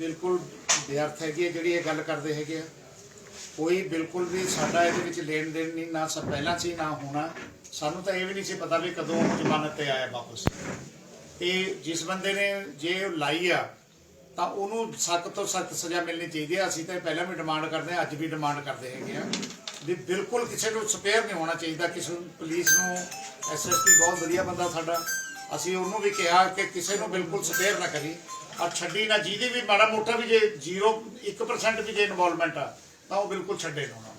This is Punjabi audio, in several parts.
ਬਿਲਕੁਲ ਵਿਅਰਥ ਹੈਗੀ ਹੈ, ਜਿਹੜੀ ਇਹ ਗੱਲ ਕਰਦੇ ਹੈਗੇ ਆ। ਕੋਈ ਬਿਲਕੁਲ ਵੀ ਸਾਡਾ ਇਹਦੇ ਵਿੱਚ ਲੈਣ ਦੇਣ ਨਹੀਂ, ਨਾ ਸਭ ਪਹਿਲਾਂ ਸੀ, ਨਾ ਹੋਣਾ। ਸਾਨੂੰ ਤਾਂ ਇਹ ਵੀ ਨਹੀਂ ਸੀ ਪਤਾ ਵੀ ਕਦੋਂ ਜ਼ਮਾਨਤ ਤੇ ਆਇਆ ਵਾਪਸ। ਇਹ ਜਿਸ ਬੰਦੇ ਨੇ ਜੇ ਲਾਈ ਆ, ਤਾਂ ਉਹਨੂੰ ਸਖਤ ਤੋਂ ਸਖਤ ਸਜ਼ਾ ਮਿਲਣੀ ਚਾਹੀਦੀ ਹੈ ਅਸੀਂ ਤਾਂ ਪਹਿਲਾਂ ਵੀ ਡਿਮਾਂਡ ਕਰਦੇ ਹਾਂ, ਅੱਜ ਵੀ ਡਿਮਾਂਡ ਕਰਦੇ ਹੈਗੇ ਆ ਵੀ ਬਿਲਕੁਲ ਕਿਸੇ ਨੂੰ ਸਪੇਅਰ ਨਹੀਂ ਹੋਣਾ ਚਾਹੀਦਾ। ਕਿਸੇ ਨੂੰ, ਪੁਲਿਸ ਨੂੰ, ਐਸਐਸਪੀ ਬਹੁਤ ਵਧੀਆ ਬੰਦਾ ਸਾਡਾ। ਅਸੀਂ ਉਹਨੂੰ ਵੀ ਕਿਹਾ ਕਿ ਕਿਸੇ ਨੂੰ ਬਿਲਕੁਲ ਸਪੇਅਰ ਨਾ ਕਰੀ। ਔਰ ਛੱਡੀ ਨਾ ਜਿਹਦੀ ਵੀ ਮਾੜਾ ਮੋਟਾ ਵੀ ਜੇ 0 1% ਵੀ ਜੇ ਇਨਵੋਲਵਮੈਂਟ ਆ ਤਾਂ ਉਹ ਬਿਲਕੁਲ ਛੱਡੇ ਨਾ ਉਹਨਾਂ ਨੂੰ।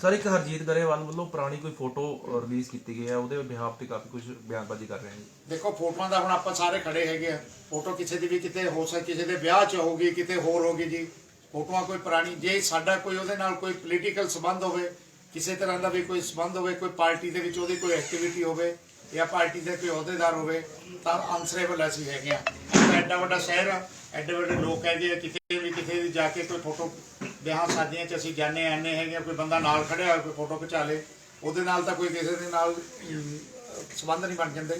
ਸਰ ਇੱਕ ਹਰਜੀਤ ਗਰੇਵਾਲ ਵੱਲੋਂ ਪੁਰਾਣੀ ਕੋਈ ਫੋਟੋ ਰਿਲੀਜ਼ ਕੀਤੀ ਗਈ ਹੈ? ਉਹਦੇ ਬਿਹਾਫ ਤੇ ਕਾਫੀ ਕੁਝ ਬਿਆਨਬਾਜ਼ੀ ਕਰ ਰਹੇ ਹਨ ਦੇਖੋ ਫੋਟੋਆਂ ਦਾ ਹੁਣ ਆਪਾਂ ਸਾਰੇ ਖੜੇ ਹੈਗੇ ਆ। ਫੋਟੋ ਕਿਸੇ ਦੀ ਵੀ ਕਿਤੇ ਹੋ ਸਕੇ ਕਿਸੇ ਦੇ ਵਿਆਹ 'ਚ ਹੋਗੀ ਕਿਤੇ ਹੋਰ ਹੋਗੀ ਜੀ। ਫੋਟੋਆਂ ਕੋਈ ਪੁਰਾਣੀ ਜੇ ਸਾਡਾ ਕੋਈ ਉਹਦੇ ਨਾਲ ਕੋਈ ਪੋਲੀਟੀਕਲ ਸਬੰਧ ਹੋਵੇ ਕਿਸੇ ਤਰ੍ਹਾਂ ਦਾ ਵੀ ਕੋਈ ਸਬੰਧ ਹੋਵੇ ਕੋਈ ਪਾਰਟੀ ਦੇ ਵਿੱਚ ਉਹਦੀ ਕੋਈ ਐਕਟੀਵਿਟੀ ਹੋਵੇ ਜਾਂ ਪਾਰਟੀ ਦੇ ਕੋਈ ਅਹੁਦੇਦਾਰ ਹੋਵੇ ਤਾਂ ਅਨਸਰੇਬਲ ਅਸੀਂ ਹੈਗੇ ਆ ਐਡਾ ਵੱਡਾ ਸ਼ਹਿਰ ਆ ਐਡੇ ਵੱਡੇ ਲੋਕ ਹੈਗੇ ਆ ਕਿਤੇ ਵੀ ਕਿਤੇ ਵੀ ਜਾ ਕੇ ਕੋਈ ਫੋਟੋ ਵਿਆਹ ਸ਼ਾਦੀਆਂ 'ਚ ਅਸੀਂ ਜਾਣੇ ਆਨੇ ਹੈਗੇ ਕੋਈ ਬੰਦਾ ਨਾਲ ਖੜਿਆ ਹੋਇਆ ਕੋਈ ਫੋਟੋ ਖਿਚਾ ਲੇ ਉਹਦੇ ਨਾਲ ਤਾਂ ਕੋਈ ਕਿਸੇ ਦੇ ਨਾਲ ਸੰਬੰਧ ਨਹੀਂ ਬਣ ਜਾਂਦੇ।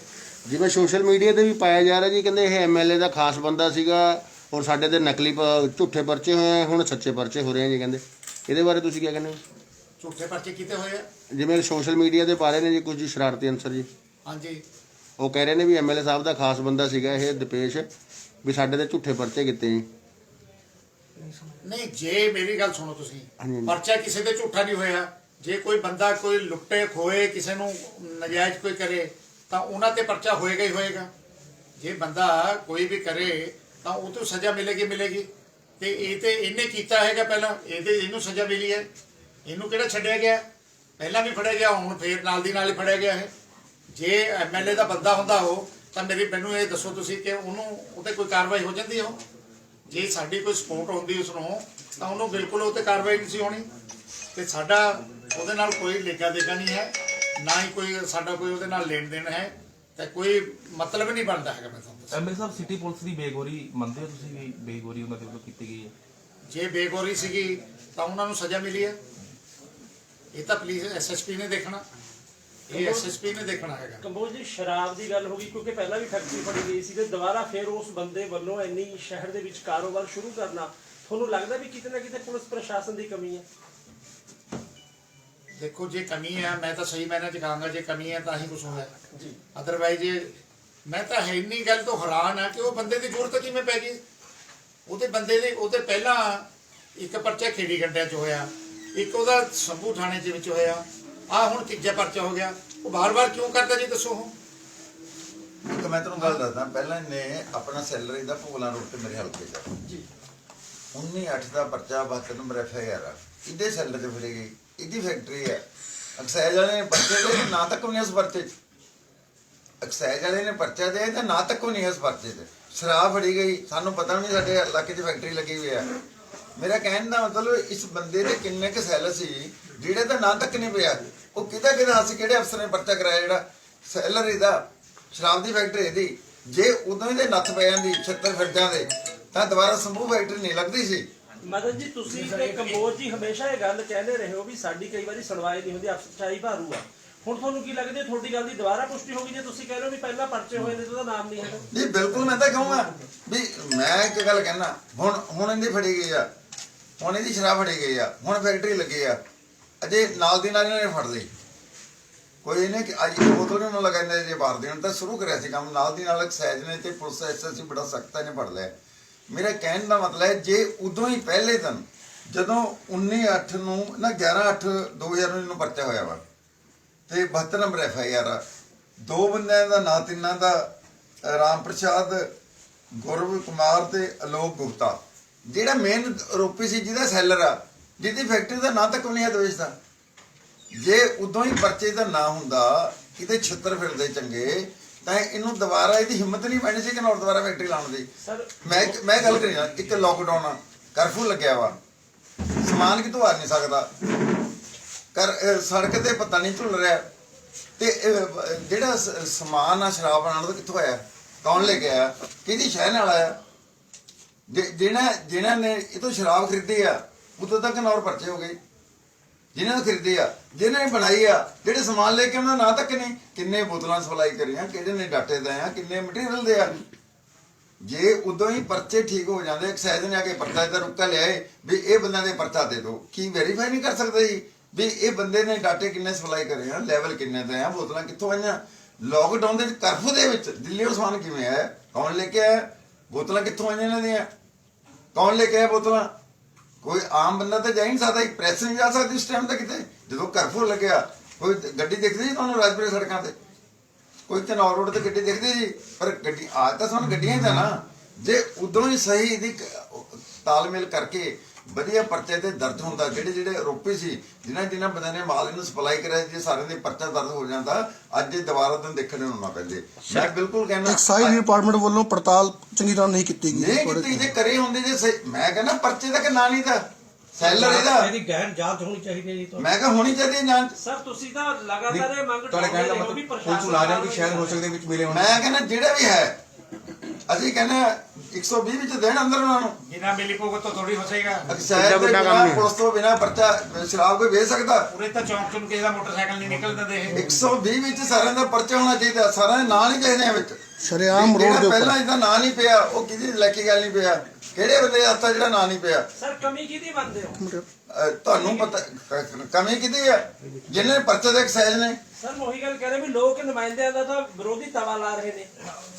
ਜਿਵੇਂ ਸੋਸ਼ਲ ਮੀਡੀਆ ਤੇ ਵੀ ਪਾਇਆ ਜਾ ਰਿਹਾ ਜੀ ਕਹਿੰਦੇ ਇਹ ਐਮਐਲਏ ਦਾ ਖਾਸ ਬੰਦਾ ਸੀਗਾ ਔਰ ਸਾਡੇ ਤੇ ਨਕਲੀ ਝੂਠੇ ਪਰਚੇ ਹੋਏ ਹੁਣ ਸੱਚੇ ਪਰਚੇ ਹੋ ਰਹੇ ਆ ਜੀ ਕਹਿੰਦੇ। ਇਹਦੇ ਬਾਰੇ ਤੁਸੀਂ ਕੀ ਕਹਿੰਦੇ ਹੋ? ਝੂਠੇ ਪਰਚੇ ਕੀਤੇ ਹੋਏ ਆ? ਜਿਵੇਂ ਸੋਸ਼ਲ ਮੀਡੀਆ ਤੇ ਪਾ ਰਹੇ ਨੇ ਜੀ ਕੁਝ ਸ਼ਰਾਰਤੀ ਅੰਸਰ ਜੀ। ਹਾਂਜੀ। ਉਹ ਕਹਿ ਰਹੇ ਨੇ ਵੀ ਐਮਐਲਏ ਸਾਹਿਬ ਦਾ ਖਾਸ ਬੰਦਾ ਸੀਗਾ ਇਹ ਦਿਪੇਸ਼ ਵੀ ਸਾਡੇ ਤੇ ਝੂਠੇ ਪਰਚੇ ਕੀਤੇ ਜੀ ਨਹੀਂ ਜੇ ਮੇਰੀ ਗੱਲ ਸੁਣੋ ਤੁਸੀਂ ਹਾਂਜੀ। ਪਰਚਾ ਕਿਸੇ ਦੇ ਝੂਠਾ ਨਹੀਂ ਹੋਇਆ। ਜੇ ਕੋਈ ਬੰਦਾ ਕੋਈ ਲੁੱਟੇ ਖੋਏ ਕਿਸੇ ਨੂੰ ਨਜਾਇਜ਼ ਕੋਈ ਕਰੇ ਤਾਂ ਉਹਨਾਂ ਤੇ ਪਰਚਾ ਹੋਏਗਾ ਹੀ ਹੋਏਗਾ। ਜੇ ਬੰਦਾ ਕੋਈ ਵੀ ਕਰੇ ਤਾਂ ਉਹ ਤੋਂ ਸਜ਼ਾ ਮਿਲੇਗੀ ਮਿਲੇਗੀ। ਤੇ ਇਹ ਤੇ ਇਹਨੇ ਕੀਤਾ ਹੈਗਾ ਪਹਿਲਾਂ ਇਹਦੇ ਇਹਨੂੰ ਸਜ਼ਾ ਮਿਲੀ ਹੈ। ਇਹਨੂੰ ਕਿਹੜਾ ਛੱਡਿਆ ਗਿਆ? ਪਹਿਲਾਂ ਵੀ ਫੜਿਆ ਗਿਆ ਹੁਣ ਫੇਰ ਨਾਲ ਦੀ ਨਾਲ ਹੀ ਫੜਿਆ ਗਿਆ ਹੈ ਜੇ ਐਮਐਲਏ ਦਾ ਬੰਦਾ ਹੁੰਦਾ ਉਹ ਤਾਂ ਮੇਰੀ ਮੈਨੂੰ ਇਹ ਦੱਸੋ ਤੁਸੀਂ ਕਿ ਉਹਨੂੰ ਉਹਤੇ ਕੋਈ ਕਾਰਵਾਈ ਹੋ ਜਾਂਦੀ ਹੋ ਜੇ ਸਾਡੀ ਕੋਈ ਸਪੋਰਟ ਹੁੰਦੀ ਉਸ ਨੂੰ ਤਾਂ ਉਹਨੂੰ ਬਿਲਕੁਲ ਉਹ ਤੇ ਕਾਰਵਾਈ ਨਹੀਂ ਸੀ ਹੋਣੀ। ਤੇ ਸਾਡਾ ਉਹਦੇ ਨਾਲ ਕੋਈ ਲੇਖਾ ਦੇਗਾ ਨਹੀਂ ਹੈ ਨਾ ਹੀ ਕੋਈ ਸਾਡਾ ਕੋਈ ਉਹਦੇ ਨਾਲ ਲੈਣ ਦੇਣ ਹੈ ਤੇ ਕੋਈ ਮਤਲਬ ਨਹੀਂ ਬਣਦਾ ਹੈਗਾ ਮੈਂ ਤੁਹਾਨੂੰ ਦੱਸਾਂ। ਐਮਐਲ ਸਾਹਿਬ ਸਿਟੀ ਪੁਲਿਸ ਦੀ ਬੇਗੋਰੀ ਮੰਨਦੇ ਹੋ ਤੁਸੀਂ ਵੀ ਬੇਗੋਰੀ ਉਹਨਾਂ ਦੇ ਵੱਲੋਂ ਕੀਤੀ ਗਈ ਹੈ? ਜੇ ਬੇਗੋਰੀ ਸੀਗੀ ਤਾਂ ਉਹਨਾਂ ਨੂੰ ਸਜ਼ਾ ਮਿਲੀ ਹੈ। ਇਹ ਤਾਂ ਪੁਲਿਸ ਐਸਐਸਪੀ ਨੇ ਦੇਖਣਾ। ਇਹ ਐਸਐਸਪੀ ਨੇ ਦੇਖਣਾ ਹੈਗਾ। ਕੰਬੋਜ ਜੀ ਸ਼ਰਾਬ ਦੀ ਗੱਲ ਹੋ ਗਈ ਕਿਉਂਕਿ ਪਹਿਲਾਂ ਵੀ ਫੈਕਟਰੀ ਫੜੀ ਗਈ ਸੀ ਤੇ ਦੁਬਾਰਾ ਫਿਰ ਉਸ ਬੰਦੇ ਵੱਲੋਂ ਇੰਨੀ ਸ਼ਹਿਰ ਦੇ ਵਿੱਚ ਕਾਰੋਬਾਰ ਸ਼ੁਰੂ ਕਰਨਾ ਤੁਹਾਨੂੰ ਲੱਗਦਾ ਵੀ ਕਿਤੇ ਨਾ ਕਿਤੇ ਪੁਲਿਸ ਪ੍ਰਸ਼ਾਸਨ ਦੀ ਕਮੀ ਹੈ? ਦੇਖੋ ਜੇ ਕਮੀ ਹੈ ਮੈਂ ਤਾਂ ਸਹੀ ਮੈਨੇ ਚ ਕਹਾਂਗਾ ਜੇ ਕਮੀ ਹੈ ਤਾਂ ਹੀ ਕੁਝ ਹੋਇਆ ਜੀ। ਅਦਰਵਾਈਜ਼ ਮੈਂ ਤਾਂ ਹੈ ਇੰਨੀ ਗੱਲ ਤੋਂ ਹੈਰਾਨ ਆ ਕਿ ਉਹ ਬੰਦੇ ਦੀ ਜ਼ਰੂਰਤ ਕਿਵੇਂ ਪੈ ਗਈ? ਉਹਦੇ ਬੰਦੇ ਦੇ ਉਹਦੇ ਪਹਿਲਾਂ ਇੱਕ ਪਰਚਾ ਖੇੜੀ ਗੰਡਿਆਂ 'ਚ ਹੋਇਆ ਇੱਕ ਉਹਦਾ ਸੰਭੂ ਥਾਣੇ ਦੇ ਵਿੱਚ ਹੋਇਆ ਆ ਹੁਣ ਤੀਜਾ ਪਰਚਾ ਹੋ ਗਿਆ। ਉਹ ਬਾਰ-ਬਾਰ ਕਿਉਂ ਕਰਦਾ ਜੀ ਦੱਸੋ ਉਹ? ਇੱਕ ਮੈਂ ਤੁਹਾਨੂੰ ਗੱਲ ਦੱਸਦਾ ਪਹਿਲਾਂ ਇਹਨੇ ਆਪਣਾ ਸੈਲਰੀ ਦਾ ਭੋਲਾ ਰੋਡ ਤੇ ਮੇਰੇ ਹਲਕੇ ਚ ਜੀ। 19 8 ਦਾ ਪਰਚਾ 72 ਨੰਬਰ ਐਫ ਆਈ ਆਰ ਇਹਦੇ ਸੈਲਰ ਤੇ ਫੜੀ ਗਈ ਇਹਦੀ ਫੈਕਟਰੀ ਹੈ। ਅਕਸੈਜ ਵਾਲੇ ਨੇ ਪਰਚੇ ਦੇ ਨਾ ਤੱਕ ਨਹੀਂ ਇਸ ਪਰਚੇ ਚ। ਅਕਸੈਜ ਵਾਲੇ ਨੇ ਪਰਚਾ ਦੇ ਤਾਂ ਨਾ ਤੱਕ ਨਹੀਂ ਇਸ ਪਰਚੇ ਤੇ। ਸ਼ਰਾਬ ਫੜੀ ਗਈ। ਸਾਨੂੰ ਪਤਾ ਨਹੀਂ ਸਾਡੇ ਇਲਾਕੇ 'ਚ ਫੈਕਟਰੀ ਲੱਗੀ ਹੋਈ ਹੈ ਮੇਰਾ ਕਹਿਣ ਦਾ ਮਤਲਬ ਇਸ ਬੰਦੇ ਦੇ ਕਿੰਨੇ ਕੁ ਸੈੱਲ ਸੀ ਜਿਹੜੇ ਤਾਂ ਨਾ ਤੱਕ ਨਹੀਂ ਪਿਆ। ਉਹ ਕਿਹਦਾ ਕਿਹਦਾ ਸੀ ਕਿਹੜੇ ਅਫਸਰ ਨੇ ਪਰਚਾ ਕਰਾਇਆ ਜਿਹੜਾ ਸੈਲਰ ਇਹਦਾ ਸ਼ਰਾਬ ਦੀ ਫੈਕਟਰੀ ਇਹਦੀ ਜੇ ਉਦੋਂ ਇਹਦੇ ਨੱਥ ਪੈ ਜਾਂਦੀ 76 ਫਿਰਦਿਆਂ ਦੇ ਤਾਂ ਦੁਬਾਰਾ ਸੰਭੂ ਫੈਕਟਰੀ ਨਹੀਂ ਲੱਗਦੀ ਸੀ। ਮਦਨ ਜੀ ਤੁਸੀਂ ਤੇ ਕੰਬੋਜ ਜੀ ਹਮੇਸ਼ਾ ਇਹ ਗੱਲ ਕਹਿੰਦੇ ਰਹੇ ਹੋ ਵੀ ਸਾਡੀ ਕਈ ਵਾਰੀ ਸੁਣਵਾਈ ਨਹੀਂ ਹੁੰਦੀ ਅਫਸਰਸ਼ਾਹੀ ਭਾਰੂ ਆ। ਹੁਣ ਤੁਹਾਨੂੰ ਕੀ ਲੱਗਦਾ ਤੁਹਾਡੀ ਗੱਲ ਦੀ ਦੁਬਾਰਾ ਪੁਸ਼ਟੀ ਹੋ ਗਈ ਜੇ ਤੁਸੀਂ ਕਹਿ ਰਹੇ ਹੋ ਵੀ ਪਹਿਲਾਂ ਪਰਚੇ ਹੋਏ ਨੇ ਤੇ ਉਹਦਾ ਨਾਮ ਨਹੀਂ ਹੈਗਾ? ਜੀ ਬਿਲਕੁਲ ਮੈਂ ਤਾਂ ਕਹੂੰਗਾ ਵੀ ਮੈਂ ਇੱਕ ਗੱਲ ਕਹਿਣਾ ਹੁਣ ਹੁਣ ਇਹਦੀ ਫੜੀ ਗਈ ਆ। ਹੁਣ ਇਹਦੀ ਸ਼ਰਾਬ ਫੜੀ ਗਈ ਆ, ਹੁਣ ਫੈਕਟਰੀ ਲੱਗੀ ਆ। ਅਜੇ ਨਾਲ ਦੀ ਨਾਲ ਇਹਨਾਂ ਨੇ ਫੜ ਲਈ। ਕੋਈ ਇਹਨੇ ਕਿ ਅੱਜ ਇਹ ਬੋਤਲ ਨੂੰ ਲਗਾਉਂਦੇ ਜੇ ਬਾਹਰ ਦੇਣ ਤਾਂ ਸ਼ੁਰੂ ਕਰਿਆ ਸੀ ਕੰਮ, ਨਾਲ ਦੀ ਨਾਲ ਸੈਜ ਨੇ ਤੇ ਪੁਲਿਸ ਐਸਐਸਸੀ ਬੜਾ ਸਖਤ ਨੇ ਫੜ ਲਿਆ। ਮੇਰਾ ਕਹਿਣ ਦਾ ਮਤਲਬ ਹੈ, ਜੇ ਉਦੋਂ ਹੀ ਪਹਿਲੇ ਦਿਨ, ਜਦੋਂ 19 8 ਨੂੰ, ਨਾ 11 8 2000 ਨੂੰ ਪਰਚਾ ਹੋਇਆ ਵਾ, ਤੇ 72 ਨੰਬਰ ਐਫ ਆਈ ਆਰ ਦੋ ਬੰਦਿਆਂ ਦਾ ਨਾਂ ਤਿੰਨਾਂ ਦਾ ਰਾਮ ਪ੍ਰਸਾਦ, ਗੁਰਵ ਕੁਮਾਰ ਤੇ ਅਲੋਕ ਗੁਪਤਾ। ਜਿਹੜਾ ਮੇਨ ਆਰੋਪੀ ਸੀ ਜਿਹਦਾ ਸੈਲਰ ਆ ਜਿਹਦੀ ਫੈਕਟਰੀ ਦਾ ਨਾਂ ਤੱਕ ਨਹੀਂ ਹੈ ਦਵੇਸ਼ ਦਾ। ਜੇ ਉਦੋਂ ਹੀ ਪਰਚੇ ਦਾ ਨਾਂ ਹੁੰਦਾ ਕਿਤੇ ਛਿੱਤਰ ਫਿਰਦੇ ਚੰਗੇ ਤਾਂ ਇਹਨੂੰ ਦੁਬਾਰਾ ਇਹਦੀ ਹਿੰਮਤ ਨਹੀਂ ਪੈਣੀ ਸੀ ਕਿ ਨੌਰ ਦੁਬਾਰਾ ਫੈਕਟਰੀ ਲਾਉਣ ਦੀ। ਮੈਂ ਮੈਂ ਗੱਲ ਕਰੀ ਨਾ ਇੱਕ ਲੋਕਡਾਊਨ ਆ ਕਰਫਿਊ ਲੱਗਿਆ ਵਾ। ਸਮਾਨ ਕਿਤੋਂ ਆ ਨਹੀਂ ਸਕਦਾ। ਕਰ ਸੜਕ ਤੇ ਪਤਾ ਨਹੀਂ ਝੁੱਲ ਰਿਹਾ। ਤੇ ਜਿਹੜਾ ਸਮਾਨ ਆ ਸ਼ਰਾਬ ਬਣਾਉਣ ਦਾ ਕਿੱਥੋਂ ਆਇਆ? ਕੌਣ ਲੈ ਕੇ ਆਇਆ? ਕਿਹਦੀ ਸ਼ਹਿਰ ਨਾਲ ਆਇਆ? ਜਿ- ਜਿਹਨਾਂ ਜਿਨ੍ਹਾਂ ਨੇ ਇਹ ਤੋਂ ਸ਼ਰਾਬ ਖਰੀਦੀ ਆ ਉਦੋਂ ਤੱਕ ਨੌਰ ਪਰਚੇ ਹੋ ਗਏ। ਜਿਨ੍ਹਾਂ ਨੇ ਖਰੀਦੇ ਆ ਜਿਨ੍ਹਾਂ ਨੇ ਬਣਾਈ ਆ, ਜਿਹੜੇ ਸਮਾਨ ਲੈ ਕੇ ਉਹਨਾਂ ਨਾਂ ਤੱਕ ਨਹੀਂ ਕਿੰਨੇ ਬੋਤਲਾਂ ਸਪਲਾਈ ਕਰੀਆਂ, ਕਿਹੜੇ ਨੇ ਡਾਟੇ ਦੇ ਆ, ਕਿੰਨੇ ਮਟੀਰੀਅਲ ਦੇ ਆ। ਜੇ ਉਦੋਂ ਹੀ ਪਰਚੇ ਠੀਕ ਹੋ ਜਾਂਦੇ ਐਕਸਾਈਜ਼ ਨੇ ਆ ਕੇ ਪਰਚਾ ਦਾ ਰੁਕਾ ਲਿਆਏ ਵੀ ਇਹ ਬੰਦਿਆਂ ਦੇ ਪਰਚਾ ਦੇ ਦਿਓ। ਕੀ ਵੈਰੀਫਾਈ ਨਹੀਂ ਕਰ ਸਕਦੇ ਜੀ? ਵੀ ਇਹ ਬੰਦੇ ਨੇ ਡਾਟੇ ਕਿੰਨੇ ਸਪਲਾਈ ਕਰੇ ਆ ਲੈਵਲ ਕਿੰਨੇ ਤੇ ਆ, ਬੋਤਲਾਂ ਕਿੱਥੋਂ ਆਈਆਂ? ਲੋਕਡਾਊਨ ਦੇ ਕਰਫਿਊ ਦੇ ਵਿੱਚ ਦਿੱਲੀ ਉਹ ਸਮਾਨ ਕਿਵੇਂ ਆਇਆ? ਕੌਣ ਲੈ ਕੇ ਆਇਆ? ਬੋਤਲਾਂ ਕਿੱਥੋਂ ਆਈਆਂ ਇਹਨਾਂ ਦੀਆਂ? ਕੌਣ ਲੈ ਕੇ ਆਇਆ ਬੋਤਲਾਂ? ਕੋਈ ਆਮ ਬੰਦਾ ਤਾਂ ਜਾ ਨਹੀਂ ਸਕਦਾ, ਇੱਕ ਪ੍ਰੈਸ ਨਹੀਂ ਜਾ ਸਕਦੀ ਉਸ ਟਾਈਮ ਤੇ ਕਿਤੇ। ਜਦੋਂ ਕਰਫਿਊ ਲੱਗਿਆ, ਕੋਈ ਗੱਡੀ ਦੇਖਦੀ ਜੀ ਤੁਹਾਨੂੰ ਰਾਜਪੁਰੇ ਸੜਕਾਂ ਤੇ? ਕੋਈ ਚਨੌਰ ਰੋਡ ਤੇ ਗੱਡੀ ਦੇਖਦੀ ਜੀ ਪਰ ਗੱਡੀ ਆ ਤਾਂ ਸਾਨੂੰ ਗੱਡੀਆਂ ਹੀ ਤਾਂ ਨਾ। ਜੇ ਉਦੋਂ ਹੀ ਸਹੀ ਇਹਦੀ ਤਾਲਮੇਲ ਕਰਕੇ ਵਧੀਆ ਪਰਚੇ ਤੇ ਦਰਜ ਹੁੰਦਾ। ਜਿਹੜੇ ਜਿਹੜੇ ਆਰੋਪੀ ਸੀ ਜਿਨ੍ਹਾਂ ਜਿਨ੍ਹਾਂ ਬੰਦਿਆਂ ਨੇ ਮਾਲ ਇਹਨੂੰ ਸਪਲਾਈ ਕਰਿਆ ਜੇ ਸਾਰਿਆਂ ਦੇ ਪਰਚਾ ਦਰਜ ਹੋ ਜਾਂਦਾ ਅੱਜ ਇਹ ਦੁਬਾਰਾ ਤੋਂ ਦੇਖਣ ਨੂੰ ਨਾ ਪੈਂਦੇ ਮੈਂ ਬਿਲਕੁਲ ਕਹਿੰਦਾ ਐਕਸਾਈਜ਼ ਡਿਪਾਰਟਮੈਂਟ ਵੱਲੋਂ ਪੜਤਾਲ ਚੰਗੀ ਤਰ੍ਹਾਂ ਨਹੀਂ ਕੀਤੀ ਗਈ। ਨਹੀਂ ਕਿਤੇ ਜੇ ਕਰੇ ਹੁੰਦੇ ਜੇ ਮੈਂ ਕਹਿੰਦਾ ਪਰਚੇ ਦਾ ਕਿ ਨਾਂ ਨਹੀਂ ਦਾ ਸੈਲਰ ਇਹਦਾ ਇਹਦੀ ਗਹਿਰ ਜਾਂਚ ਹੋਣੀ ਚਾਹੀਦੀ ਹੈ ਜੀ ਤੁਹਾਡੀ। ਮੈਂ ਕਿਹਾ ਹੋਣੀ ਚਾਹੀਦੀ ਹੈ ਜਾਂਚ। ਸਰ ਤੁਸੀਂ ਤਾਂ ਲਗਾਤਾਰ ਇਹ ਮੰਗ ਤੁਹਾਡੇ ਕਹਿਣ ਦਾ ਮਤਲਬ ਪੁਲਿਸ ਮੁਲਾਜ਼ਮ ਵੀ ਸ਼ਾਇਦ ਹੋ ਸਕਦੇ ਵਿੱਚ ਮਿਲੇ ਹੋਣ। ਮੈਂ ਕਹਿੰਦਾ ਜਿਹੜਾ ਵੀ ਹੈ ਅਸੀਂ ਕਹਿੰਦੇ ਹਾਂ 120 ਵਿੱਚ ਦੇਣ ਅੰਦਰ ਉਹਨਾਂ ਨੂੰ। ਬਿਨਾ ਮਿਲੀ ਭੁਗਤ ਤੋਂ ਥੋੜੀ ਹੋ ਜਾਏਗਾ ਅਕਸਾਇਦ ਦੇ ਬਿਨਾ ਪੁਲਿਸ ਤੋਂ ਬਿਨਾ ਪਰਚਾ ਸ਼ਰਾਬ ਕੋਈ ਵੇਚ ਸਕਦਾ? ਉਰੇ ਤਾਂ ਚੌਂਕ ਚੋਂ ਕਿਸੇ ਦਾ ਮੋਟਰਸਾਈਕਲ ਨਹੀਂ ਨਿਕਲਦਾ ਦੇਖ 120 ਵਿੱਚ ਸਾਰਿਆਂ ਦਾ ਪਰਚਾ ਹੋਣਾ ਚਾਹੀਦਾ ਸਾਰਿਆਂ ਦੇ ਨਾਂ ਨਹੀਂ ਚਾਹੀਦੇ ਆ ਵਿੱਚ। ਸ਼ਰੇਆਮ ਜਿਹੜਾ ਰੋਡ ਦੇ ਉੱਪਰ। ਪਹਿਲਾਂ ਇਹਦਾ ਨਾਂ ਨਹੀਂ ਪਿਆ ਉਹ ਕਿਹਦੀ ਲੈ ਕੇ ਗੱਲ ਨਹੀਂ ਪਿਆ? ਕਿਹੜੇ ਬੰਦੇ ਦਾ ਹੱਥਾਂ ਜਿਹੜਾ ਨਾਂ ਨਹੀਂ ਪਿਆ? ਸਰ ਕਮੀ ਕਿਹਦੀ ਮੰਨਦੇ ਹੋ? ਅਹ ਤੁਹਾਨੂੰ ਪਤਾ ਕ- ਕਮੀ ਕਿਹਦੀ ਹੈ ਜਿਹਨੇ ਪਰਚੇ ਦੇ ਐਕਸਾਈਜ਼ ਨੇ। ਸਰ ਮੈਂ ਉਹੀ ਗੱਲ ਕਹਿ ਰਿਹਾ ਵੀ ਲੋਕ ਨੁਮਾਇੰਦਿਆਂ ਦਾ ਤਾਂ ਵਿਰੋਧੀ ਤਵਾ ਲਾ ਰਹੇ ਨੇ।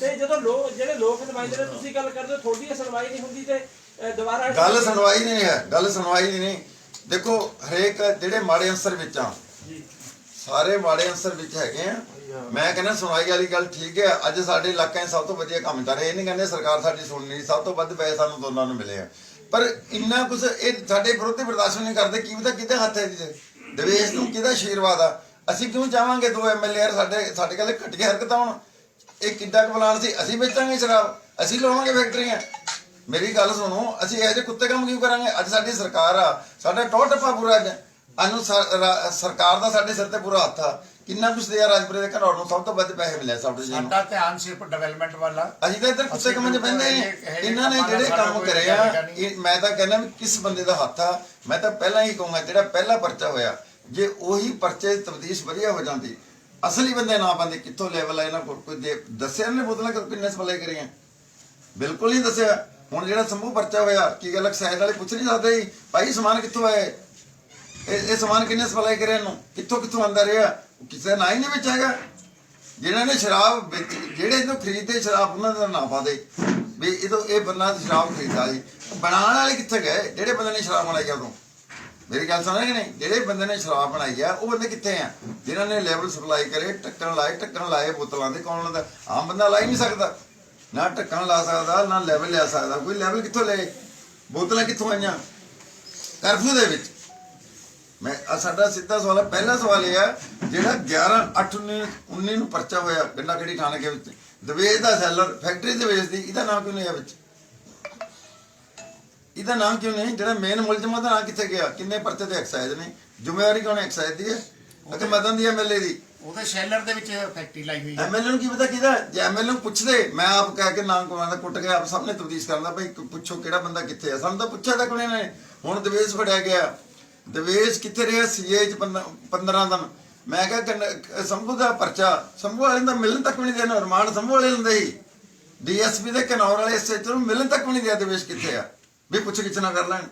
ਤੇ ਜਦੋਂ ਲੋਕ ਜਿਹੜੇ ਲੋਕ ਨੁਮਾਇੰਦੇ ਨੇ ਤੁਸੀਂ ਗੱਲ ਕਰਦੇ ਹੋ ਤੁਹਾਡੀ ਇਹ ਸੁਣਵਾਈ ਨਹੀਂ ਹੁੰਦੀ ਤੇ ਅਹ, ਦੁਬਾਰਾ ਗੱਲ ਸੁਣਵਾਈ ਨਹੀਂ ਹੈ ਗੱਲ ਸੁਣਵਾਈ ਨਹੀਂ। ਨਹੀਂ ਦੇਖੋ ਹਰੇਕ ਜਿਹੜੇ ਮਾੜੇ ਅੰਸਰ ਵਿੱਚ ਆ ਸਾਰੇ ਮਾੜੇ ਅੰਸਰ ਵਿੱਚ ਹੈਗੇ ਆ। ਮੈਂ ਕਹਿੰਦਾ ਸੁਣਵਾਈ ਵਾਲੀ ਗੱਲ ਠੀਕ ਹੈ। ਅੱਜ ਸਾਡੇ ਇਲਾਕੇ 'ਚ ਸਭ ਤੋਂ ਵਧੀਆ ਕੰਮ ਚੱਲ ਰਿਹਾ। ਇਹ ਨਹੀਂ ਕਹਿੰਦੇ ਸਰਕਾਰ ਸਾਡੀ ਸੁਣ ਨਹੀਂ ਸਭ ਤੋਂ ਵੱਧ ਪੈਸੇ ਸਾਨੂੰ ਦੋਨਾਂ ਨੂੰ ਮਿਲੇ ਆ। ਪਰ ਇੰਨਾ ਕੁਝ ਇਹ ਸਾਡੇ ਵਿਰੋਧੀ ਬਰਦਾਸ਼ਤ ਨਹੀਂ ਕਰਦੇ। ਕੀ ਪਤਾ ਕਿਹਦੇ ਹੱਥ ਹੈ ਜੀ। ਦੇਵੇਸ਼ ਨੂੰ ਕਿਹਦਾ ਆਸ਼ੀਰਵਾਦ ਆ। ਅਸੀਂ ਕਿਉਂ ਚਾਹਾਂਗੇ ਦੋ ਐਮਐਲਏ ਸਾਡੇ ਸਾਡੇ ਕੋਲ ਘਟ ਹਰਕਤਾਂ ਹੋਣ। ਇਹ ਕਿੱਦਾਂ ਕਬਲਾਨ ਸੀ। ਅਸੀਂ ਵੇਚਾਂਗੇ ਸ਼ਰਾਬ। ਅਸੀਂ ਲਾਵਾਂਗੇ ਫੈਕਟਰੀਆਂ। ਮੇਰੀ ਗੱਲ ਸੁਣੋ। ਅਸੀਂ ਇਹੋ ਜਿਹੇ ਕੁੱਤੇ ਕੰਮ ਕਿਉਂ ਕਰਾਂਗੇ? ਅੱਜ ਸਾਡੀ ਸਰਕਾਰ ਆ। ਸਾਡਾ ਟੋਹ ਟੱਪਾ ਪੂਰਾ ਅੱਜ। ਅਨੂ ਸਰਕਾਰ ਦਾ ਸਾਡੇ ਸਿਰ ਤੇ ਪੂਰਾ ਹੱਥ ਆ। ਕਿੰਨਾ ਕੁਛ ਦਿਆ ਰਾਜਪੁਰੇ ਦੇ ਘਰੋਂ ਨੂੰ ਸਭ ਤੋਂ ਵੱਧ ਪੈਸੇ ਮਿਲੇ ਸਭ ਤੋਂ ਸਾਡਾ ਧਿਆਨ ਸਿਰਫ ਡਿਵੈਲਪਮੈਂਟ ਵਾਲਾ ਅਸੀਂ ਤਾਂ ਇੱਧਰ ਕੁੱਤੇ ਕੰਮ 'ਚ ਇਹ ਇਹਨਾਂ ਨੇ ਜਿਹੜੇ ਕੰਮ ਕਰੇ ਆ ਮੈਂ ਤਾਂ ਕਹਿੰਦਾ ਕਿਸ ਬੰਦੇ ਦਾ ਹੱਥ ਆ। ਮੈਂ ਤਾਂ ਪਹਿਲਾਂ ਹੀ ਕਹੂੰਗਾ ਜਿਹੜਾ ਪਹਿਲਾ ਪਰਚਾ ਹੋਇਆ ਜੇ ਉਹੀ ਪਰਚੇ ਤਬਦੀਸ਼ ਵਧੀਆ ਹੋ ਜਾਂਦੀ ਅਸਲੀ ਬੰਦੇ ਨਾ ਬੰਦੇ ਕਿੱਥੋਂ ਲੈਵਲ ਆ ਇਹਨਾਂ ਕੋਲ? ਕੋਈ ਦੇ- ਦੱਸਿਆ ਨੇ ਬੋਤਲਾਂ ਕਿ- ਕਿੰਨੇ ਸਪਲਾਈ ਕਰੀਆਂ ਬਿਲਕੁਲ ਨਹੀਂ ਦੱਸਿਆ। ਹੁਣ ਜਿਹੜਾ ਸੰਭੂ ਪਰਚਾ ਹੋਇਆ ਕੀ ਗੱਲ ਐਕਸਾਈਜ਼ ਵਾਲੇ ਪੁੱਛ ਨਹੀਂ ਸਕਦੇ ਭਾਈ ਸਮਾਨ ਕਿੱਥੋਂ ਆਇਆ ਇਹ ਇਹ ਸਮਾਨ ਕਿੰਨੇ ਸਪਲਾਈ ਕਰਿਆ ਇਹਨੂੰ? ਕਿੱਥੋਂ ਕਿੱਥੋਂ ਆਂਦਾ ਰਿਹਾ? ਕਿਸੇ ਦਾ ਨਾਂ ਹੀ ਨਹੀਂ ਵਿੱਚ ਹੈਗਾ। ਜਿਹਨਾਂ ਨੇ ਸ਼ਰਾਬ ਵੇਚ, ਜਿਹੜੇ ਇਹਨੂੰ ਖਰੀਦਦੇ ਸ਼ਰਾਬ, ਉਹਨਾਂ ਦਾ ਨਾਂ ਪਾ ਦੇ। ਵੀ ਇਹ ਤੋਂ ਇਹ ਬੰਦਾ ਸ਼ਰਾਬ ਖਰੀਦਦਾ ਜੀ ਬਣਾਉਣ ਵਾਲੇ ਕਿੱਥੇ ਗਏ? ਜਿਹੜੇ ਬੰਦੇ ਨੇ ਸ਼ਰਾਬ ਬਣਾਈ ਆ ਉਦੋਂ? ਮੇਰੀ ਗੱਲ ਸੁਣ ਰਹੇ ਨਹੀਂ? ਜਿਹੜੇ ਬੰਦੇ ਨੇ ਸ਼ਰਾਬ ਬਣਾਈ ਆ, ਉਹ ਬੰਦੇ ਕਿੱਥੇ ਆ? ਜਿਨ੍ਹਾਂ ਨੇ ਲੈਵਲ ਸਪਲਾਈ ਕਰੇ ਟੱਕਣ ਲਾਏ ਟੱਕਣ ਲਾਏ ਬੋਤਲਾਂ ਦੇ ਕੌਣ ਲਾਉਂਦਾ? ਆਮ ਬੰਦਾ ਲਾ ਹੀ ਨਹੀਂ ਸਕਦਾ। ਨਾ ਟੱਕਣ ਲਾ ਸਕਦਾ, ਨਾ ਲੈਵਲ ਲਿਆ ਸਕਦਾ। ਕੋਈ ਲੈਵਲ ਕਿੱਥੋਂ ਲਏ? ਬੋਤਲਾਂ ਕਿੱਥੋਂ ਆਈਆਂ? ਕਰਫਿਊ ਦੇ ਵਿੱਚ। ਮੈਂ ਆਹ ਸਾਡਾ ਸਿੱਧਾ ਸਵਾਲ ਹੈ ਪਹਿਲਾ ਸਵਾਲ ਇਹ ਹੈ ਜਿਹੜਾ 11 8 19 19 ਨੂੰ ਪਰਚਾ ਹੋਇਆ ਗੰਡਾ ਖੇੜੀ ਥਾਣੇ ਦੇ ਵਿੱਚ ਦਵੇਜ ਦਾ ਸੈਲਰ ਫੈਕਟਰੀ ਦੇ ਵੇਚਦੀ ਇਹਦਾ ਨਾਮ ਕਿਉਂ ਨਹੀਂ ਹੈ ਵਿੱਚ? ਇਹਦਾ ਨਾਮ ਕਿਉਂ ਨਹੀਂ? ਜਿਹੜਾ ਮੇਨ ਮੁਲਜ਼ਮ ਆ, ਉਹਦਾ ਨਾਮ ਕਿੱਥੇ ਗਿਆ? ਕਿੰਨੇ ਪਰਚੇ ਤੇ ਐਕਸਾਈਜ਼ ਨੇ? ਜ਼ਿੰਮੇਵਾਰੀ ਕੌਣ ਐਕਸਾਈਜ਼ ਦੀ ਹੈ? ਅਤੇ ਮਦਨ ਦੀ ਐਮਐਲਏ ਦੀ। ਉਹਦੇ ਸ਼ੈਲਰ ਦੇ ਵਿੱਚ ਫੈਕਟਰੀ ਲਾਈ ਹੋਈ ਹੈ। ਐਮਐਲਏ ਨੂੰ ਕੀ ਪਤਾ ਕਿਹਦਾ? ਜੇ ਐਮਐਲਏ ਨੂੰ ਪੁੱਛਦੇ ਮੈਂ ਆਪ ਕਹਿ ਕੇ ਨਾਮ ਕਮਾਂ ਦਾ ਕੁੱਟ ਕੇ ਆਪ ਸਾਹਮਣੇ ਤਬਦੀਸ਼ ਕਰਦਾ ਭਾਈ ਪੁੱਛੋ ਕਿਹੜਾ ਬੰਦਾ ਕਿੱਥੇ ਆ? ਸਾਨੂੰ ਤਾਂ ਪੁੱਛਿਆ ਤੱਕ ਨਹੀਂ। ਨੇ ਹੁਣ ਦਵੇਸ਼ ਫੜਿਆ ਗਿਆ। ਦਵੇਸ਼ ਕਿੱਥੇ ਰਿਹਾ ਸੀਏ ਚ 15 ਦਿਨ ਮੈਂ ਕਿਹਾ ਸੰਭੂ ਦਾ ਪਰਚਾ ਸੰਭੂ ਵਾਲੇ ਦਾ ਮਿਲਣ ਤੱਕ ਵੀ ਨਹੀਂ ਦੇਣਾ ਰਿਮਾਂਡ ਸੰਭੂ ਵਾਲੇ ਲੈਂਦੇ ਹੀ ਡੀਐਸਪੀ ਦੇ ਕਨੌਰ ਵਾਲੇ ਐਸਐਚ ਨੂੰ ਮਿਲਣ ਤੱਕ ਵੀ ਨਹੀਂ ਦਿਆ ਦਵੇਸ਼ ਕਿੱਥੇ ਆ? ਵੀ ਪੁੱਛ ਕਿਛ ਨਾ ਕਰ ਲੈਣ।